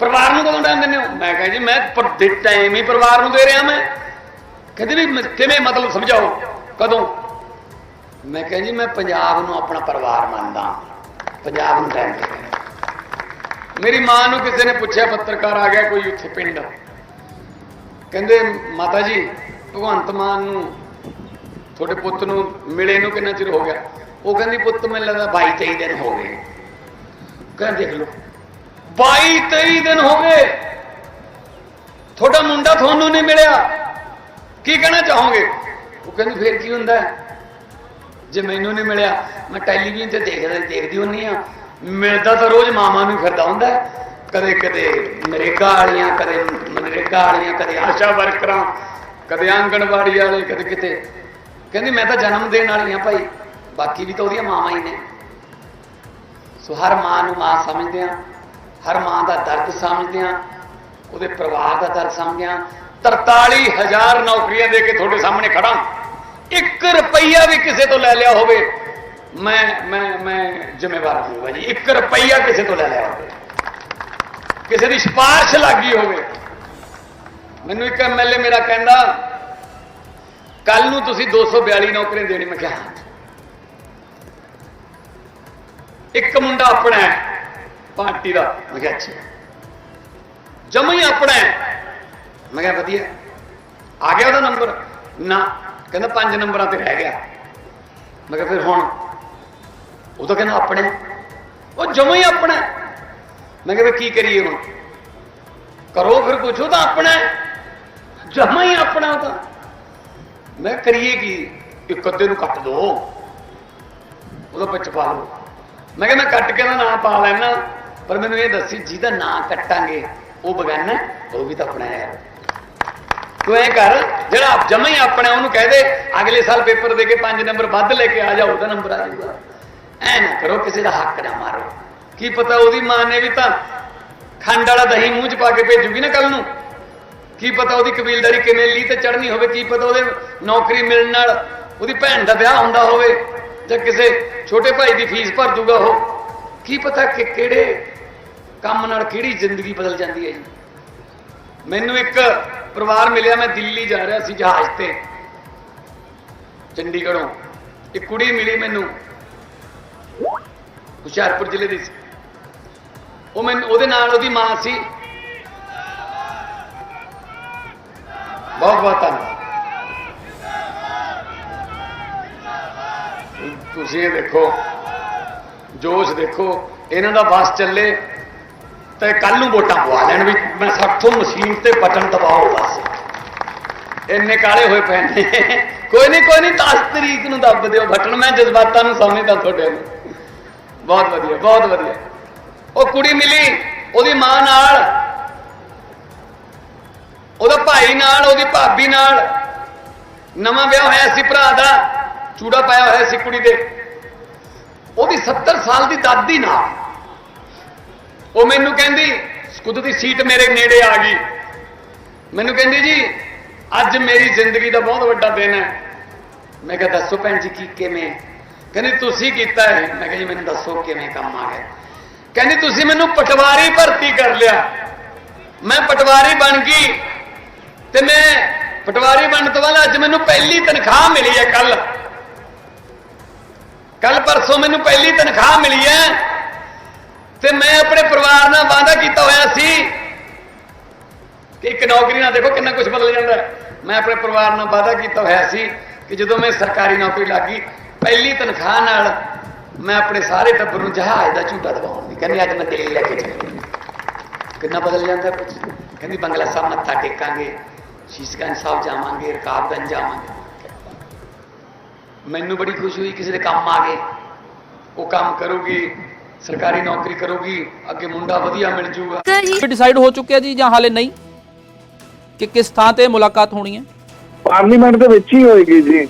ਪਰਿਵਾਰ ਨੂੰ ਕਦੋਂ ਟਾਈਮ ਦਿੰਦੇ ਹੋ? ਮੈਂ ਕਹਿੰਦਾ ਜੀ, ਮੈਂ ਟਾਈਮ ਹੀ ਪਰਿਵਾਰ ਨੂੰ ਦੇ ਰਿਹਾ ਮੈਂ। ਕਹਿੰਦੇ ਵੀ ਕਿਵੇਂ ਮਤਲਬ ਸਮਝਾਓ? ਕਦੋਂ? ਮੈਂ ਕਹਿੰਦਾ ਜੀ, ਮੈਂ ਪੰਜਾਬ ਨੂੰ ਆਪਣਾ ਪਰਿਵਾਰ ਮੰਨਦਾ। ਪੰਜਾਬ ਨੂੰ ਟਾਈਮ ਦੇ ਮੇਰੀ ਮਾਂ ਨੂੰ ਕਿਸੇ ਨੇ ਪੁੱਛਿਆ, ਪੱਤਰਕਾਰ ਆ ਗਿਆ ਕੋਈ ਉੱਥੇ ਪਿੰਡ। ਕਹਿੰਦੇ ਮਾਤਾ ਜੀ ਭਗਵੰਤ ਮਾਨ ਨੂੰ, ਤੁਹਾਡੇ ਪੁੱਤ ਨੂੰ ਮਿਲੇ ਨੂੰ ਕਿੰਨਾ ਚਿਰ ਹੋ ਗਿਆ? ਉਹ ਕਹਿੰਦੀ, ਪੁੱਤ ਮੈਨੂੰ ਲੱਗਦਾ 22 23 ਦਿਨ ਹੋ ਗਏ। ਕਹਿੰਦੇ, ਦੇਖ ਲਓ 22 23 ਦਿਨ ਹੋ ਗਏ। ਤੁਹਾਡਾ ਮੁੰਡਾ ਤੁਹਾਨੂੰ ਨਹੀਂ ਮਿਲਿਆ। ਕੀ ਕਹਿਣਾ ਚਾਹੋਗੇ? ਉਹ ਕਹਿੰਦੀ, ਫੇਰ ਕੀ ਹੁੰਦਾ ਜੇ ਮੈਨੂੰ ਨਹੀਂ ਮਿਲਿਆ, ਮੈਂ ਟੈਲੀਵਿਜ਼ਨ ਤੇ ਦੇਖਦਾ ਦੇਖਦੀ ਹੁੰਨੀ ਆ। ਮਿਲਦਾ ਤਾਂ ਰੋਜ਼ ਮਾਮਾ ਨੂੰ ਫਿਰਦਾ ਹੁੰਦਾ ਕਦੇ ਕਦੇ ਨਰੇਗਾ ਵਾਲੀਆਂ, ਕਦੇ ਮਨਰੇਗਾ ਵਾਲੀਆਂ, ਕਦੇ ਆਸ਼ਾ ਵਰਕਰਾਂ, ਕਦੇ ਆਂਗਣਵਾੜੀ ਵਾਲੇ, ਕਦੇ ਕਿਤੇ। ਕਹਿੰਦੀ, ਮੈਂ ਤਾਂ ਜਨਮ ਦੇਣ ਵਾਲੀ ਆ ਭਾਈ, ਬਾਕੀ ਵੀ ਤਾਂ ਉਹਦੀਆਂ ਮਾਵਾਂ ਹੀ ਨੇ। ਸੋ ਹਰ ਮਾਂ ਨੂੰ ਮਾਂ ਸਮਝਦੇ ਆ, ਹਰ ਮਾਂ ਦਾ ਦਰਦ ਸਮਝਦੇ ਆ, ਉਹਦੇ ਪਰਿਵਾਰ ਦਾ ਦਰਦ ਸਮਝਦੇ ਆ। 43000 ਨੌਕਰੀਆਂ ਦੇ ਕੇ ਤੁਹਾਡੇ ਸਾਹਮਣੇ ਖੜਾ 1 ਰੁਪਈਆ ਵੀ ਕਿਸੇ ਤੋਂ ਲੈ ਲਿਆ ਹੋਵੇ। ਮੈਂ ਮੈਂ ਮੈਂ ਜ਼ਿੰਮੇਵਾਰ ਹੋਊਗਾ ਜੀ। 1 ਰੁਪਈਆ ਕਿਸੇ ਤੋਂ ਲੈ ਲਿਆ ਹੋਵੇ। ਕਿਸੇ ਦੀ ਸਿਫਾਰਿਸ਼ ਲੱਗੀ ਹੋਵੇ। ਮੈਨੂੰ ਇੱਕ ਐਮਐਲਏ ਮੇਰਾ ਕਹਿੰਦਾ ਕੱਲ ਨੂੰ ਤੁਸੀਂ 242 ਨੌਕਰੀਆਂ ਦੇਣੀ। ਮੈਂ ਕਿਹਾ ਇੱਕ ਮੁੰਡਾ ਆਪਣਾ ਪਾਰਟੀ ਦਾ। ਮੈਂ ਕਿਹਾ, ਅੱਛਾ। ਜਮਾ ਹੀ ਆਪਣਾ ਮੈਂ ਕਿਹਾ, ਵਧੀਆ। ਆ ਗਿਆ ਉਹਦਾ ਨੰਬਰ ਨਾ ਕਹਿੰਦਾ ਪੰਜ ਨੰਬਰਾਂ ਤੇ ਰਹਿ ਗਿਆ। ਮੈਂ ਕਿਹਾ ਫਿਰ ਹੁਣ? ਉਹ ਤਾਂ ਕਹਿੰਦਾ ਆਪਣੇ। ਉਹ ਜਮਾ ਹੀ ਆਪਣਾ। ਮੈਂ ਕਿਹਾ ਫਿਰ ਕੀ ਕਰੀਏ ਹੁਣ? ਕਰੋ ਫਿਰ ਪੁੱਛੋ ਤਾਂ ਆਪਣਾ। ਜਮਾ ਹੀ ਆਪਣਾ ਉਹ ਤਾਂ। ਮੈਂ ਕਿਹਾ ਕਰੀਏ ਕੀ? ਇੱਕ ਅੱਧੇ ਨੂੰ ਕੱਟ ਦੋ। ਉਹਦਾ ਵਿੱਚ ਪਾ ਲਓ। ਮੈਂ ਕਿਹਾ ਮੈਂ ਕੱਟ ਕੇ ਦਾ ਨਾਂ ਪਾ ਲੈਣਾ ਪਰ ਮੈਨੂੰ ਇਹ ਦੱਸੀ, ਜਿਹਦਾ ਨਾਂ ਕੱਟਾਂਗੇ, ਉਹ ਬਗਾਨਾ, ਉਹ ਵੀ ਤਾਂ ਆਪਣਾ ਹੈ। ਤੂੰ ਐ ਕਰ, ਜਿਹੜਾ ਜਮਾ ਹੀ ਆਪਣਾ ਉਹਨੂੰ ਕਹਿ ਦੇ, ਅਗਲੇ ਸਾਲ ਪੇਪਰ ਦੇ ਕੇ 5 ਨੰਬਰ ਵੱਧ ਲੈ ਕੇ ਆ ਜਾ, ਉਹਦਾ ਨੰਬਰ ਆ ਜਾਊਗਾ। ਐ ਨਾ ਕਰੋ, ਕਿਸੇ ਦਾ ਹੱਕ ਨਾ ਮਾਰੋ। ਕੀ ਪਤਾ ਉਹਦੀ ਮਾਂ ਨੇ ਵੀ ਤਾਂ ਖੰਡ ਵਾਲਾ ਦਹੀਂ ਮੂੰਹ 'ਚ ਪਾ ਕੇ ਭੇਜੂਗੀ ਨਾ ਕੱਲ ਨੂੰ? ਕੀ ਪਤਾ ਉਹਦੀ ਕਬੀਲਦਾਰੀ ਕਿਵੇਂ ਲੀ ਤੇ ਚੜਨੀ ਹੋਵੇ? ਕੀ ਪਤਾ ਉਹਦੇ ਨੌਕਰੀ ਮਿਲਣ ਨਾਲ ਉਹਦੀ ਭੈਣ ਦਾ ਵਿਆਹ ਹੁੰਦਾ ਹੋਵੇ ਜਾਂ ਕਿਸੇ ਛੋਟੇ ਭਾਈ ਦੀ ਫੀਸ ਭਰ ਦੂਗਾ ਉਹ? ਕੀ ਪਤਾ ਕਿ ਕਿਹੜੇ ਕੰਮ ਨਾਲ ਕਿਹੜੀ ਜ਼ਿੰਦਗੀ ਬਦਲ ਜਾਂਦੀ ਹੈ ਜੀ? ਮੈਨੂੰ ਇੱਕ ਪਰਿਵਾਰ ਮਿਲਿਆ, ਮੈਂ ਦਿੱਲੀ ਜਾ ਰਿਹਾ ਸੀ ਜਹਾਜ਼ ਤੇ। ਚੰਡੀਗੜ੍ਹੋਂ। ਇੱਕ ਕੁੜੀ ਮਿਲੀ ਮੈਨੂੰ। ਹੁਸ਼ਿਆਰਪੁਰ ਜ਼ਿਲ੍ਹੇ ਦੀ ਸੀ। ਉਹ ਮੈਨੂੰ, ਉਹਦੇ ਨਾਲ ਉਹਦੀ ਮਾਂ ਸੀ। ਬਹੁਤ ਬਹੁਤ ਧੰਨਵਾਦ। ਤੁਸੀਂ ਇਹ ਦੇਖੋ, ਜੋਸ਼ ਦੇਖੋ, ਇਹਨਾਂ ਦਾ ਬਸ ਚੱਲੇ। ਤੇ ਕੱਲ ਨੂੰ ਵੋਟਾਂ ਪਵਾ ਲੈਣ ਵੀ ਮੈਂ ਸਾਥੋਂ ਮਸ਼ੀਨ ਤੇ ਬਟਨ ਦਬਾਓ ਬਸ। ਇੰਨੇ ਕਾਲੇ ਹੋਏ ਪਏ ਨੇ। ਕੋਈ ਨਹੀਂ ਕੋਈ ਨਹੀਂ 10 ਤਰੀਕ ਨੂੰ ਦੱਬ ਦਿਓ ਬਟਨ, ਮੈਂ ਜਜ਼ਬਾਤਾਂ ਨੂੰ ਸਮਝਦਾ ਤੁਹਾਡੇ ਨੂੰ। ਬਹੁਤ ਵਧੀਆ ਬਹੁਤ ਵਧੀਆ। ਉਹ ਕੁੜੀ ਮਿਲੀ, ਉਹਦੀ ਮਾਂ ਨਾਲ, ਉਹਦਾ ਭਾਈ ਨਾਲ, ਉਹਦੀ ਭਾਬੀ ਨਾਲ। ਨਵਾਂ ਵਿਆਹ ਹੋਇਆ ਸੀ ਭਰਾ ਦਾ, ਚੂੜਾ ਪਾਇਆ ਹੋਇਆ ਸੀ ਕੁੜੀ ਦੇ। ਉਹਦੀ 70 ਸਾਲ ਦੀ ਦਾਦੀ ਨਾਲ। ਉਹ ਮੈਨੂੰ ਕਹਿੰਦੀ ਸਕੁੱਦ ਦੀ ਸੀਟ ਮੇਰੇ ਨੇੜੇ ਆ ਗਈ। ਮੈਨੂੰ ਕਹਿੰਦੀ, ਜੀ, ਅੱਜ ਮੇਰੀ ਜ਼ਿੰਦਗੀ ਦਾ ਬਹੁਤ ਵੱਡਾ ਦਿਨ ਹੈ। ਮੈਂ ਕਿਹਾ, ਦੱਸੋ ਭੈਣ ਜੀ, ਕੀ ਕਿਵੇਂ? ਕਹਿੰਦੀ, ਤੁਸੀਂ ਕੀਤਾ ਹੈ। ਮੈਂ ਕਿਹਾ, ਜੀ, ਮੈਨੂੰ ਦੱਸੋ ਕਿਵੇਂ ਕੰਮ ਆ ਗਿਆ? ਕਹਿੰਦੀ, ਤੁਸੀਂ ਮੈਨੂੰ ਪਟਵਾਰੀ ਭਰਤੀ ਕਰ ਲਿਆ। ਮੈਂ ਪਟਵਾਰੀ ਬਣ ਗਈ ਤੇ ਮੈਂ ਪਟਵਾਰੀ ਬਣਨ ਤੋਂ ਬਾਅਦ ਅੱਜ ਮੈਨੂੰ ਪਹਿਲੀ ਤਨਖਾਹ ਮਿਲੀ ਹੈ ਕੱਲ ਕੱਲ ਪਰਸੋਂ ਮੈਨੂੰ ਪਹਿਲੀ ਤਨਖਾਹ ਮਿਲੀ ਹੈ ਤੇ ਮੈਂ ਆਪਣੇ ਪਰਿਵਾਰ ਨਾਲ ਵਾਅਦਾ ਕੀਤਾ ਹੋਇਆ ਸੀ ਕਿ ਇੱਕ ਨੌਕਰੀ ਨਾਲ ਦੇਖੋ ਕਿੰਨਾ ਕੁਝ ਬਦਲ ਜਾਂਦਾ ਹੈ। ਮੈਂ ਆਪਣੇ ਪਰਿਵਾਰ ਨਾਲ ਵਾਅਦਾ ਕੀਤਾ ਹੋਇਆ ਸੀ ਕਿ ਜਦੋਂ ਮੈਂ ਸਰਕਾਰੀ ਨੌਕਰੀ ਲੱਗੀ ਪਹਿਲੀ ਤਨਖਾਹ ਨਾਲ ਮੈਂ ਆਪਣੇ ਸਾਰੇ ਟੱਬਰ ਨੂੰ ਜਹਾਜ਼ ਦਾ ਝੂਟਾ ਦਵਾਉਂਗੀ ਕਹਿੰਦੀ, ਅੱਜ ਮੈਂ ਦਿੱਲੀ ਲੈ ਕੇ ਚੱਲੀ ਕਿੰਨਾ ਬਦਲ ਜਾਂਦਾ ਕੁਝ ਕਹਿੰਦੀ, ਬੰਗਲਾ ਸਾਹਿਬ ਮੱਥਾ ਟੇਕਾਂਗੇ, ਸ਼ੀਸ਼ਗੰਜ ਸਾਹਿਬ ਜਾਵਾਂਗੇ, ਰਕਾਬਗੰਜ ਜਾਵਾਂਗੇ। ਮੈਨੂੰ ਬੜੀ ਖੁਸ਼ੀ ਹੋਈ, ਕਿਸੇ ਦੇ ਕੰਮ ਆ ਗਏ। ਉਹ ਕੰਮ ਕਰੂਗੀ ਸਰਕਾਰੀ ਨੌਕਰੀ ਕਰੂਗੀ ਅੱਗੇ ਮੁੰਡਾ ਵਧੀਆ ਮਿਲ ਜੂਗਾ ਡਿਸਾਈਡ ਹੋ ਚੁੱਕਿਆ ਜੀ ਜਾਂ ਹਾਲੇ ਨਹੀਂ? ਕਿ ਕਿਸ ਥਾਂ ਤੇ ਮੁਲਾਕਾਤ ਹੋਣੀ ਹੈ? ਪਾਰਲੀਮੈਂਟ ਦੇ ਵਿੱਚ ਹੀ ਹੋਏਗੀ ਜੀ।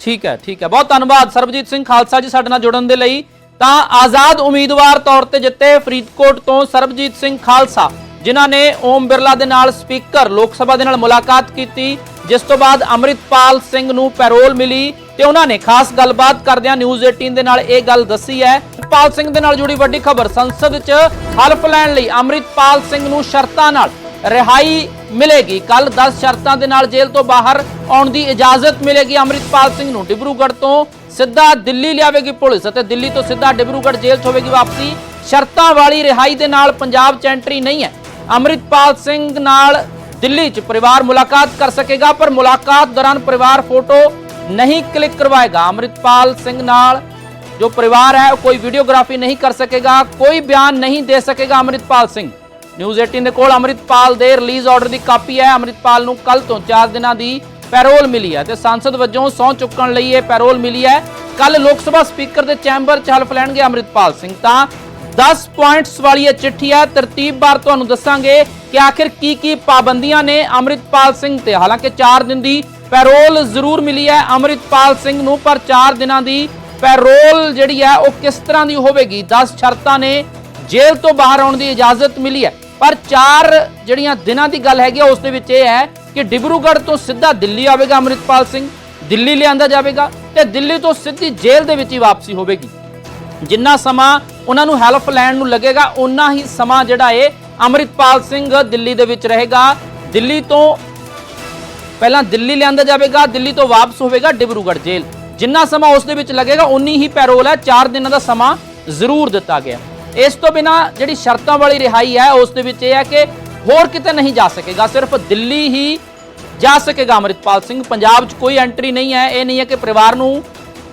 ਠੀਕ ਹੈ ਠੀਕ ਹੈ। ਬਹੁਤ ਧੰਨਵਾਦ ਸਰਬਜੀਤ ਸਿੰਘ ਖਾਲਸਾ ਜੀ ਸਾਡੇ ਨਾਲ ਜੁੜਨ ਦੇ ਲਈ। ਤਾਂ ਆਜ਼ਾਦ ਉਮੀਦਵਾਰ ਤੌਰ ਤੇ ਜਿੱਤੇ ਫਰੀਦਕੋਟ ਤੋਂ ਸਰਬਜੀਤ ਸਿੰਘ ਖਾਲਸਾ ਜਿਨ੍ਹਾਂ ਨੇ ਓਮ ਬਿਰਲਾ ਦੇ ਨਾਲ ਸਪੀਕਰ ਲੋਕ ਸਭਾ ਦੇ ਨਾਲ ਮੁਲਾਕਾਤ ਕੀਤੀ ਜਿਸ ਤੋਂ ਬਾਅਦ ਅੰਮ੍ਰਿਤਪਾਲ ਸਿੰਘ ਨੂੰ ਪੈਰੋਲ ਮਿਲੀ। ਤੇ ਉਹਨਾਂ ਨੇ ਖਾਸ ਗੱਲਬਾਤ ਕਰਦਿਆਂ ਨਿਊਜ਼ 18 ਦੇ ਨਾਲ ਇਹ ਗੱਲ ਦੱਸੀ ਹੈ। ਅੰਮ੍ਰਿਤਪਾਲ ਸਿੰਘ ਦੇ ਨਾਲ ਜੁੜੀ ਵੱਡੀ ਖਬਰ, ਸੰਸਦ 'ਚ ਹਲਫ ਲੈਣ ਲਈ ਅੰਮ੍ਰਿਤਪਾਲ ਸਿੰਘ ਨੂੰ ਸ਼ਰਤਾਂ ਨਾਲ ਰਿਹਾਈ ਮਿਲੇਗੀ। ਕੱਲ 10 ਸ਼ਰਤਾਂ ਦੇ ਨਾਲ ਜੇਲ੍ਹ ਤੋਂ ਬਾਹਰ ਆਉਣ ਦੀ ਇਜਾਜ਼ਤ ਮਿਲੇਗੀ ਅੰਮ੍ਰਿਤਪਾਲ ਸਿੰਘ ਨੂੰ। ਡਿਬਰੂਗੜ੍ਹ ਤੋਂ ਸਿੱਧਾ ਦਿੱਲੀ ਲਿਆਵੇਗੀ ਪੁਲਿਸ ਅਤੇ ਦਿੱਲੀ ਤੋਂ ਸਿੱਧਾ ਡਿਬਰੂਗੜ੍ਹ ਜੇਲ੍ਹ 'ਚ ਹੋਵੇਗੀ ਵਾਪਸੀ। ਸ਼ਰਤਾਂ ਵਾਲੀ ਰਿਹਾਈ ਦੇ ਨਾਲ ਪੰਜਾਬ 'ਚ ਐਂਟਰੀ ਨਹੀਂ ਹੈ। ਅੰਮ੍ਰਿਤਪਾਲ ਸਿੰਘ ਨਾਲ ਦਿੱਲੀ 'ਚ ਪਰਿਵਾਰ ਮੁਲਾਕਾਤ ਕਰ ਸਕੇਗਾ, ਪਰ ਮੁਲਾਕਾਤ ਦੌਰਾਨ ਪਰਿਵਾਰ ਫੋਟੋ ਨਹੀਂ ਕਲਿੱਕ ਕਰਵਾਏਗਾ। ਅੰਮ੍ਰਿਤਪਾਲ ਸਿੰਘ ਨਾਲ ਜੋ ਪਰਿਵਾਰ ਹੈ, ਉਹ ਕੋਈ ਵੀਡੀਓਗ੍ਰਾਫੀ ਨਹੀਂ ਕਰ ਸਕੇਗਾ, ਕੋਈ ਬਿਆਨ ਨਹੀਂ ਦੇ ਸਕੇਗਾ ਅੰਮ੍ਰਿਤਪਾਲ ਸਿੰਘ। ਨਿਊਜ਼ 18 ਦੇ ਕੋਲ ਅੰਮ੍ਰਿਤਪਾਲ ਦੇ ਰਿਲੀਜ਼ ਆਰਡਰ ਦੀ ਕਾਪੀ ਹੈ। ਅੰਮ੍ਰਿਤਪਾਲ ਨੂੰ ਕੱਲ ਤੋਂ 4 ਦਿਨਾਂ ਦੀ ਪੈਰੋਲ ਮਿਲੀ ਹੈ ਤੇ ਸੰਸਦ ਵੱਲੋਂ ਸਹੁੰ ਚੁੱਕਣ ਲਈ ਇਹ ਪੈਰੋਲ ਮਿਲੀ ਹੈ। ਕੱਲ ਲੋਕ ਸਭਾ ਸਪੀਕਰ ਦੇ ਚੈਂਬਰ 'ਚ ਹਲਫ ਲੈਣਗੇ ਅੰਮ੍ਰਿਤਪਾਲ ਸਿੰਘ ਤਾਂ। 10 ਪੁਆਇੰਟਸ ਵਾਲੀ ਇਹ ਚਿੱਠੀ ਹੈ। ਤਰਤੀਬਵਾਰ ਤੁਹਾਨੂੰ ਦੱਸਾਂਗੇ ਕਿ ਆਖਿਰ ਕੀ ਕੀ ਪਾਬੰਦੀਆਂ ਨੇ ਅੰਮ੍ਰਿਤਪਾਲ ਸਿੰਘ ਤੇ। ਹਾਲਾਂਕਿ 4 ਦਿਨ ਦੀ ਪੈਰੋਲ ਜ਼ਰੂਰ ਮਿਲੀ ਹੈ ਅੰਮ੍ਰਿਤਪਾਲ ਸਿੰਘ ਨੂੰ ਪਰ 4 ਦਿਨਾਂ ਦੀ ਪੈਰੋਲ ਜਿਹੜੀ ਹੈ ਉਹ ਕਿਸ ਤਰ੍ਹਾਂ ਦੀ ਹੋਵੇਗੀ? 10 ਸ਼ਰਤਾਂ ਨੇ ਜੇਲ੍ਹ ਤੋਂ ਬਾਹਰ ਆਉਣ ਦੀ ਇਜਾਜ਼ਤ ਮਿਲੀ ਹੈ। ਪਰ 4 ਜਿਹੜੀਆਂ ਦਿਨਾਂ ਦੀ ਗੱਲ ਹੈਗੀ ਆ, ਉਸ ਦੇ ਵਿੱਚ ਇਹ ਹੈ ਕਿ ਡਿਬਰੂਗੜ੍ਹ ਤੋਂ ਸਿੱਧਾ ਦਿੱਲੀ ਆਵੇਗਾ ਅੰਮ੍ਰਿਤਪਾਲ ਸਿੰਘ ਦਿੱਲੀ ਲਿਆਂਦਾ ਜਾਵੇਗਾ ਤੇ ਦਿੱਲੀ ਤੋਂ ਸਿੱਧੀ ਜੇਲ੍ਹ ਦੇ ਵਿੱਚ ਹੀ ਵਾਪਸੀ ਹੋਵੇਗੀ। ਜਿੰਨਾ ਸਮਾਂ ਉਹਨਾਂ ਨੂੰ ਹੈਲਪ ਲੈਣ ਨੂੰ ਲੱਗੇਗਾ ਉਨਾ ਹੀ ਸਮਾਂ ਜਿਹੜਾ ਏ ਅੰਮ੍ਰਿਤਪਾਲ ਸਿੰਘ ਦਿੱਲੀ ਦੇ ਵਿੱਚ ਰਹੇਗਾ। ਦਿੱਲੀ ਤੋਂ ਪਹਿਲਾਂ ਦਿੱਲੀ ਲਿਆਂਦਾ ਜਾਵੇਗਾ, ਦਿੱਲੀ ਤੋਂ ਵਾਪਸ ਹੋਵੇਗਾ ਡਿਬਰੂਗੜ੍ਹ ਜੇਲ੍ਹ। ਜਿੰਨਾ ਸਮਾਂ ਉਸ ਦੇ ਵਿੱਚ ਲੱਗੇਗਾ, ਉਨੀ ਹੀ ਪੈਰੋਲ ਹੈ 4 ਦਿਨਾਂ ਦਾ ਸਮਾਂ ਜ਼ਰੂਰ ਦਿੱਤਾ ਗਿਆ। ਇਸ ਤੋਂ ਬਿਨਾ ਜਿਹੜੀ ਸ਼ਰਤਾਂ ਵਾਲੀ ਰਿਹਾਈ ਹੈ, ਉਸ ਦੇ ਵਿੱਚ ਇਹ ਹੈ ਕਿ ਹੋਰ ਕਿਤੇ ਨਹੀਂ ਜਾ ਸਕੇਗਾ, ਸਿਰਫ ਦਿੱਲੀ ਹੀ ਜਾ ਸਕੇਗਾ ਅੰਮ੍ਰਿਤਪਾਲ ਸਿੰਘ। ਪੰਜਾਬ 'ਚ ਕੋਈ ਐਂਟਰੀ ਨਹੀਂ ਹੈ, ਇਹ ਨਹੀਂ ਹੈ ਕਿ ਪਰਿਵਾਰ ਨੂੰ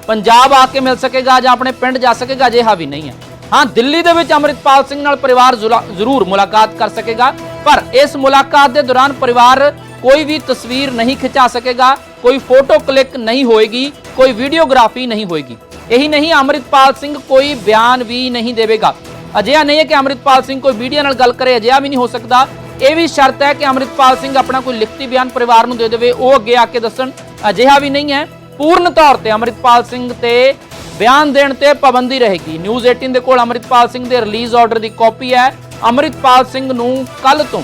ਪੰਜਾਬ ਆ ਕੇ ਮਿਲ ਸਕੇਗਾ ਜਾਂ ਆਪਣੇ ਪਿੰਡ ਜਾ ਸਕੇਗਾ, ਅਜਿਹਾ ਵੀ ਨਹੀਂ ਹੈ। ਹਾਂ, ਦਿੱਲੀ ਦੇ ਵਿੱਚ ਅੰਮ੍ਰਿਤਪਾਲ ਸਿੰਘ ਨਾਲ ਪਰਿਵਾਰ ਜ਼ੁਰਾ- ਜ਼ਰੂਰ ਮੁਲਾਕਾਤ ਕਰ ਸਕੇਗਾ, ਪਰ ਇਸ ਮੁਲਾਕਾਤ ਦੇ ਦੌਰਾਨ ਪਰਿਵਾਰ ਕੋਈ ਵੀ ਤਸਵੀਰ ਨਹੀਂ ਖਿਚਾ ਸਕੇਗਾ ਕੋਈ ਫੋਟੋ ਕਲਿੱਕ ਨਹੀਂ ਹੋਏਗੀ ਕੋਈ ਵੀਡੀਓਗ੍ਰਾਫੀ ਨਹੀਂ ਹੋਏਗੀ ਇਹੀ ਨਹੀਂ ਅੰਮ੍ਰਿਤਪਾਲ ਸਿੰਘ ਕੋਈ ਬਿਆਨ ਵੀ ਨਹੀਂ ਦੇਵੇਗਾ ਅਜਿਹਾ ਨਹੀਂ ਹੈ ਕਿ ਅੰਮ੍ਰਿਤਪਾਲ ਸਿੰਘ ਕੋਈ ਮੀਡੀਆ ਨਾਲ ਗੱਲ ਕਰੇ ਅਜਿਹਾ ਵੀ ਨਹੀਂ ਹੋ ਸਕਦਾ ਇਹ ਵੀ ਸ਼ਰਤ ਹੈ ਕਿ ਅੰਮ੍ਰਿਤਪਾਲ ਸਿੰਘ ਆਪਣਾ ਕੋਈ ਲਿਖਤੀ ਬਿਆਨ ਪਰਿਵਾਰ ਨੂੰ ਦੇ ਦੇਵੇ ਉਹ ਅੱਗੇ ਆ ਕੇ ਦੱਸਣ ਅਜਿਹਾ ਵੀ ਨਹੀਂ ਹੈ ਪੂਰਨ ਤੌਰ ਤੇ ਅੰਮ੍ਰਿਤਪਾਲ ਸਿੰਘ ਤੇ ਬਿਆਨ ਦੇਣ ਤੇ ਪਾਬੰਦੀ ਰਹੇਗੀ ਨਿਊਜ਼ 18 ਦੇ ਕੋਲ ਅੰਮ੍ਰਿਤਪਾਲ ਸਿੰਘ ਦੇ ਰਿਲੀਜ਼ ਆਰਡਰ ਦੀ ਕਾਪੀ ਹੈ ਅੰਮ੍ਰਿਤਪਾਲ ਸਿੰਘ ਨੂੰ ਕੱਲ ਤੋਂ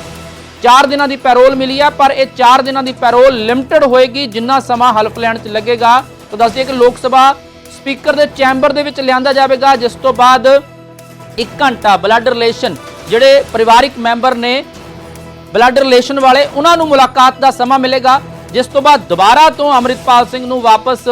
4 ਦਿਨਾਂ ਦੀ ਪੈਰੋਲ ਮਿਲੀ ਹੈ, ਪਰ ਇਹ 4 ਦਿਨਾਂ ਦੀ ਪੈਰੋਲ ਲਿਮਟਿਡ ਹੋਏਗੀ, ਜਿੰਨਾ ਸਮਾਂ ਹਲਫ ਲੈਣ 'ਚ ਲੱਗੇਗਾ। ਤਾਂ ਦੱਸ ਕਿ ਲੋਕ ਸਭਾ ਸਪੀਕਰ ਦੇ ਚੈਂਬਰ ਦੇ ਵਿੱਚ ਲਿਆਂਦਾ ਜਾਵੇਗਾ, ਜਿਸ ਤੋਂ ਬਾਅਦ 1 ਘੰਟਾ ਬਲੱਡ ਰਿਲੇਸ਼ਨ ਜਿਹੜੇ ਪਰਿਵਾਰਿਕ ਮੈਂਬਰ ਨੇ ਬਲੱਡ ਰਿਲੇਸ਼ਨ ਵਾਲੇ, ਉਹਨਾਂ ਨੂੰ ਮੁਲਾਕਾਤ ਦਾ ਸਮਾਂ ਮਿਲੇਗਾ, ਜਿਸ ਤੋਂ ਬਾਅਦ ਦੁਬਾਰਾ ਤੋਂ ਅੰਮ੍ਰਿਤਪਾਲ ਸਿੰਘ ਨੂੰ ਵਾਪਸ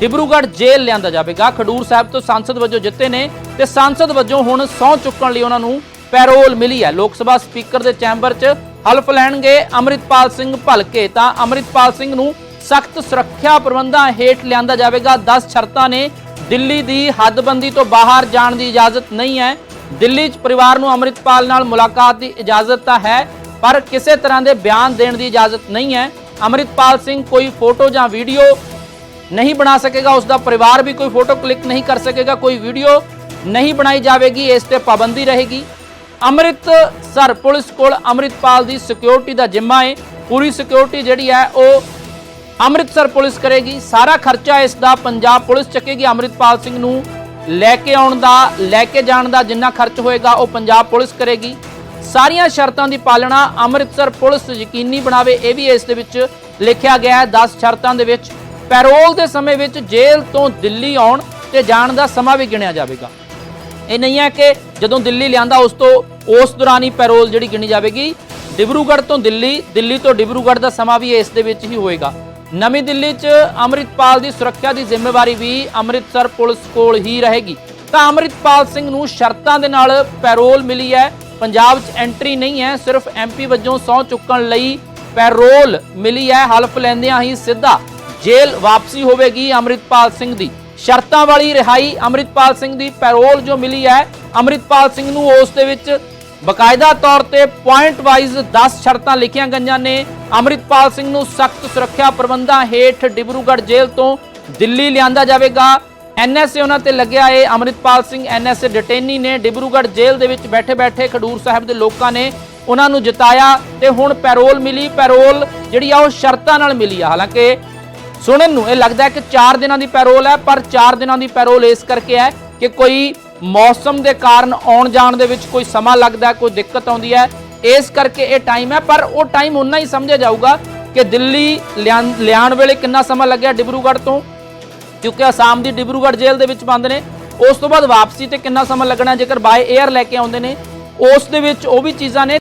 ਡਿਬਰੂਗੜ੍ਹ ਜੇਲ੍ਹ ਲਿਆਂਦਾ ਜਾਵੇਗਾ। ਖਡੂਰ ਸਾਹਿਬ ਤੋਂ ਸੰਸਦ ਵਜੋਂ ਜਿੱਤੇ ਨੇ ਤੇ ਸੰਸਦ ਵਜੋਂ ਹੁਣ ਸਹੁੰ ਚੁੱਕਣ ਲਈ ਉਹਨਾਂ ਨੂੰ ਪੈਰੋਲ ਮਿਲੀ ਹੈ। ਲੋਕ ਸਭਾ ਸਪੀਕਰ ਦੇ ਚੈਂਬਰ 'ਚ ਹਲਫ ਲੈਣਗੇ ਅੰਮ੍ਰਿਤਪਾਲ ਸਿੰਘ ਭਲਕੇ। ਤਾਂ ਅੰਮ੍ਰਿਤਪਾਲ ਸਿੰਘ ਨੂੰ ਸਖਤ ਸੁਰੱਖਿਆ ਪ੍ਰਬੰਧਾਂ ਹੇਠ ਲਿਆਂਦਾ ਜਾਵੇਗਾ। 10 ਸ਼ਰਤਾਂ ਨੇ ਦਿੱਲੀ ਦੀ ਹੱਦਬੰਦੀ ਤੋਂ ਬਾਹਰ ਜਾਣ ਦੀ ਇਜਾਜ਼ਤ ਨਹੀਂ ਹੈ। ਦਿੱਲੀ 'ਚ ਪਰਿਵਾਰ ਨੂੰ ਅੰਮ੍ਰਿਤਪਾਲ ਨਾਲ ਮੁਲਾਕਾਤ ਦੀ ਇਜਾਜ਼ਤ ਤਾਂ ਹੈ, ਪਰ ਕਿਸੇ ਤਰ੍ਹਾਂ ਦੇ ਬਿਆਨ ਦੇਣ ਦੀ ਇਜਾਜ਼ਤ ਨਹੀਂ ਹੈ। ਅੰਮ੍ਰਿਤਪਾਲ ਸਿੰਘ ਕੋਈ ਫੋਟੋ ਜਾਂ ਵੀਡੀਓ ਨਹੀਂ ਬਣਾ ਸਕੇਗਾ। ਉਸ ਦਾ ਪਰਿਵਾਰ ਵੀ ਕੋਈ ਫੋਟੋ ਕਲਿੱਕ ਨਹੀਂ ਕਰ ਸਕੇਗਾ। ਕੋਈ ਵੀਡੀਓ ਨਹੀਂ ਬਣਾਈ ਜਾਵੇਗੀ, ਇਸ ਤੇ ਪਾਬੰਦੀ ਰਹੇਗੀ। ਅੰਮ੍ਰਿਤਸਰ ਪੁਲਿਸ ਕੋਲ ਅੰਮ੍ਰਿਤਪਾਲ ਦੀ ਸਿਕਿਉਰਿਟੀ ਦਾ ਜ਼ਿੰਮਾ ਹੈ ਪੂਰੀ ਸਿਕਿਉਰਿਟੀ ਜਿਹੜੀ ਹੈ ਉਹ ਅੰਮ੍ਰਿਤਸਰ ਪੁਲਿਸ ਕਰੇਗੀ। ਸਾਰਾ ਖਰਚਾ ਇਸ ਦਾ ਪੰਜਾਬ ਪੁਲਿਸ ਚੱਕੇਗੀ। ਅੰਮ੍ਰਿਤਪਾਲ ਸਿੰਘ ਨੂੰ ਲੈ ਕੇ ਆਉਣ ਦਾ, ਲੈ ਕੇ ਜਾਣ ਦਾ ਜਿੰਨਾ ਖਰਚ ਹੋਏਗਾ, ਉਹ ਪੰਜਾਬ ਪੁਲਿਸ ਕਰੇਗੀ। ਸਾਰੀਆਂ ਸ਼ਰਤਾਂ ਦੀ ਪਾਲਣਾ ਅੰਮ੍ਰਿਤਸਰ ਪੁਲਿਸ ਯਕੀਨੀ ਬਣਾਵੇ, ਇਹ ਵੀ ਇਸ ਦੇ ਵਿੱਚ ਲਿਖਿਆ ਗਿਆ ਹੈ। 10 ਸ਼ਰਤਾਂ ਦੇ ਵਿੱਚ ਪੈਰੋਲ ਦੇ ਸਮੇਂ ਵਿੱਚ ਜੇਲ੍ਹ ਤੋਂ ਦਿੱਲੀ ਆਉਣ ਤੇ ਜਾਣ ਦਾ ਸਮਾਂ ਵੀ ਗਿਣਿਆ ਜਾਵੇਗਾ। ਇਹ ਨਹੀਂ ਹੈ ਕਿ ਜਦੋਂ ਦਿੱਲੀ ਲਿਆਂਦਾ, ਉਸ ਤੋਂ, ਉਸ ਦੌਰਾਨ ਹੀ ਪੈਰੋਲ ਜਿਹੜੀ ਗਿਣੀ ਜਾਵੇਗੀ। ਡਿਬਰੂਗੜ੍ਹ ਤੋਂ ਦਿੱਲੀ ਦਿੱਲੀ ਤੋਂ ਡਿਬਰੂਗੜ੍ਹ ਦਾ ਸਮਾਂ ਵੀ ਇਸ ਦੇ ਵਿੱਚ ਹੀ ਹੋਏਗਾ। ਨਵੀਂ ਦਿੱਲੀ 'ਚ ਅੰਮ੍ਰਿਤਪਾਲ ਦੀ ਸੁਰੱਖਿਆ ਦੀ ਜ਼ਿੰਮੇਵਾਰੀ ਵੀ ਅੰਮ੍ਰਿਤਸਰ ਪੁਲਿਸ ਕੋਲ ਹੀ ਰਹੇਗੀ। ਤਾਂ ਅੰਮ੍ਰਿਤਪਾਲ ਸਿੰਘ ਨੂੰ ਸ਼ਰਤਾਂ ਦੇ ਨਾਲ ਪੈਰੋਲ ਮਿਲੀ ਹੈ। ਪੰਜਾਬ 'ਚ ਐਂਟਰੀ ਨਹੀਂ ਹੈ, ਸਿਰਫ ਐਮਪੀ ਵਜੋਂ ਸਹੁੰ ਚੁੱਕਣ ਲਈ ਪੈਰੋਲ ਮਿਲੀ ਹੈ। ਹਲਫ ਲੈਂਦਿਆਂ ਹੀ ਸਿੱਧਾ ਜੇਲ੍ਹ ਵਾਪਸੀ ਹੋਵੇਗੀ ਅੰਮ੍ਰਿਤਪਾਲ ਸਿੰਘ ਦੀ। ਸ਼ਰਤਾਂ ਵਾਲੀ ਰਿਹਾਈ ਅੰਮ੍ਰਿਤਪਾਲ ਸਿੰਘ ਦੀ ਪੈਰੋਲ ਜੋ ਮਿਲੀ ਹੈ, ਅੰਮ੍ਰਿਤਪਾਲ ਸਿੰਘ ਨੂੰ ਉਸ ਦੇ ਵਿੱਚ ਬਕਾਇਦਾ ਤੌਰ ਤੇ ਪੁਆਇੰਟ ਵਾਈਜ਼ 10 ਸ਼ਰਤਾਂ ਲਿਖੀਆਂ ਗਈਆਂ ਨੇ। ਅੰਮ੍ਰਿਤਪਾਲ ਸਿੰਘ ਨੂੰ ਸਖਤ ਸੁਰੱਖਿਆ ਪ੍ਰਬੰਧਾਂ ਹੇਠ ਡਿਬਰੂਗੜ੍ਹ ਜੇਲ੍ਹ ਤੋਂ ਦਿੱਲੀ ਲਿਆਂਦਾ ਜਾਵੇਗਾ। ਐਨਐਸਏ ਉਹਨਾਂ ਤੇ ਲੱਗਿਆ ਏ, ਅਮਰਿਤਪਾਲ ਸਿੰਘ ਐਨਐਸਏ ਡਿਟੇਨੀ ਨੇ ਡਿਬਰੂਗੜ੍ਹ ਜੇਲ੍ਹ ਦੇ ਵਿੱਚ ਬੈਠੇ-ਬੈਠੇ ਖਡੂਰ ਸਾਹਿਬ ਦੇ ਲੋਕਾਂ ਨੇ ਉਹਨਾਂ ਨੂੰ ਜਿਤਾਇਆ ਤੇ ਹੁਣ ਪੈਰੋਲ ਮਿਲੀ। ਪੈਰੋਲ ਜਿਹੜੀ ਆ ਉਹ ਸ਼ਰਤਾਂ ਨਾਲ ਮਿਲੀ ਆ। ਹਾਲਾਂਕਿ ਸੁਣਨ ਨੂੰ, ਇਹ ਲੱਗਦਾ ਹੈ ਕਿ 4 ਦਿਨਾਂ ਦੀ ਪੈਰੋਲ ਹੈ, ਪਰ 4 ਦਿਨਾਂ ਦੀ ਪੈਰੋਲ ਇਸ ਕਰਕੇ ਹੈ ਕਿ ਕੋਈ ਮੌਸਮ ਦੇ ਕਾਰਨ ਆਉਣ ਜਾਣ ਦੇ ਵਿੱਚ ਕੋਈ ਸਮਾਂ ਲੱਗਦਾ ਕੋਈ ਦਿੱਕਤ ਆਉਂਦੀ ਹੈ। ਇਸ ਕਰਕੇ ਇਹ ਟਾਈਮ ਹੈ, ਪਰ ਉਹ ਟਾਈਮ ਉਨਾ ਹੀ ਸਮਝਿਆ ਜਾਊਗਾ ਕਿ ਦਿੱਲੀ ਲਿਆਉਣ ਲਿਆਉਣ ਵੇਲੇ ਕਿੰਨਾ ਸਮਾਂ ਲੱਗਿਆ ਡਿਬਰੂਗੜ੍ਹ ਤੋਂ, ਕਿਉਂਕਿ ਅਸਾਮ ਦੀ ਡਿਬਰੂਗੜ੍ਹ ਜੇਲ੍ਹ ਦੇ ਵਿੱਚ ਬੰਦ ਨੇ। ਉਸ ਤੋਂ ਬਾਅਦ ਵਾਪਸੀ ਤੇ ਕਿੰਨਾ ਸਮਾਂ ਲੱਗਣਾ, ਜੇਕਰ ਬਾਏ 에ਅਰ ਲੈ ਕੇ ਆਉਂਦੇ ਨੇ, ਉਸ ਦੇ ਵਿੱਚ ਉਹ ਵੀ ਚੀਜ਼ਾਂ ਨੇ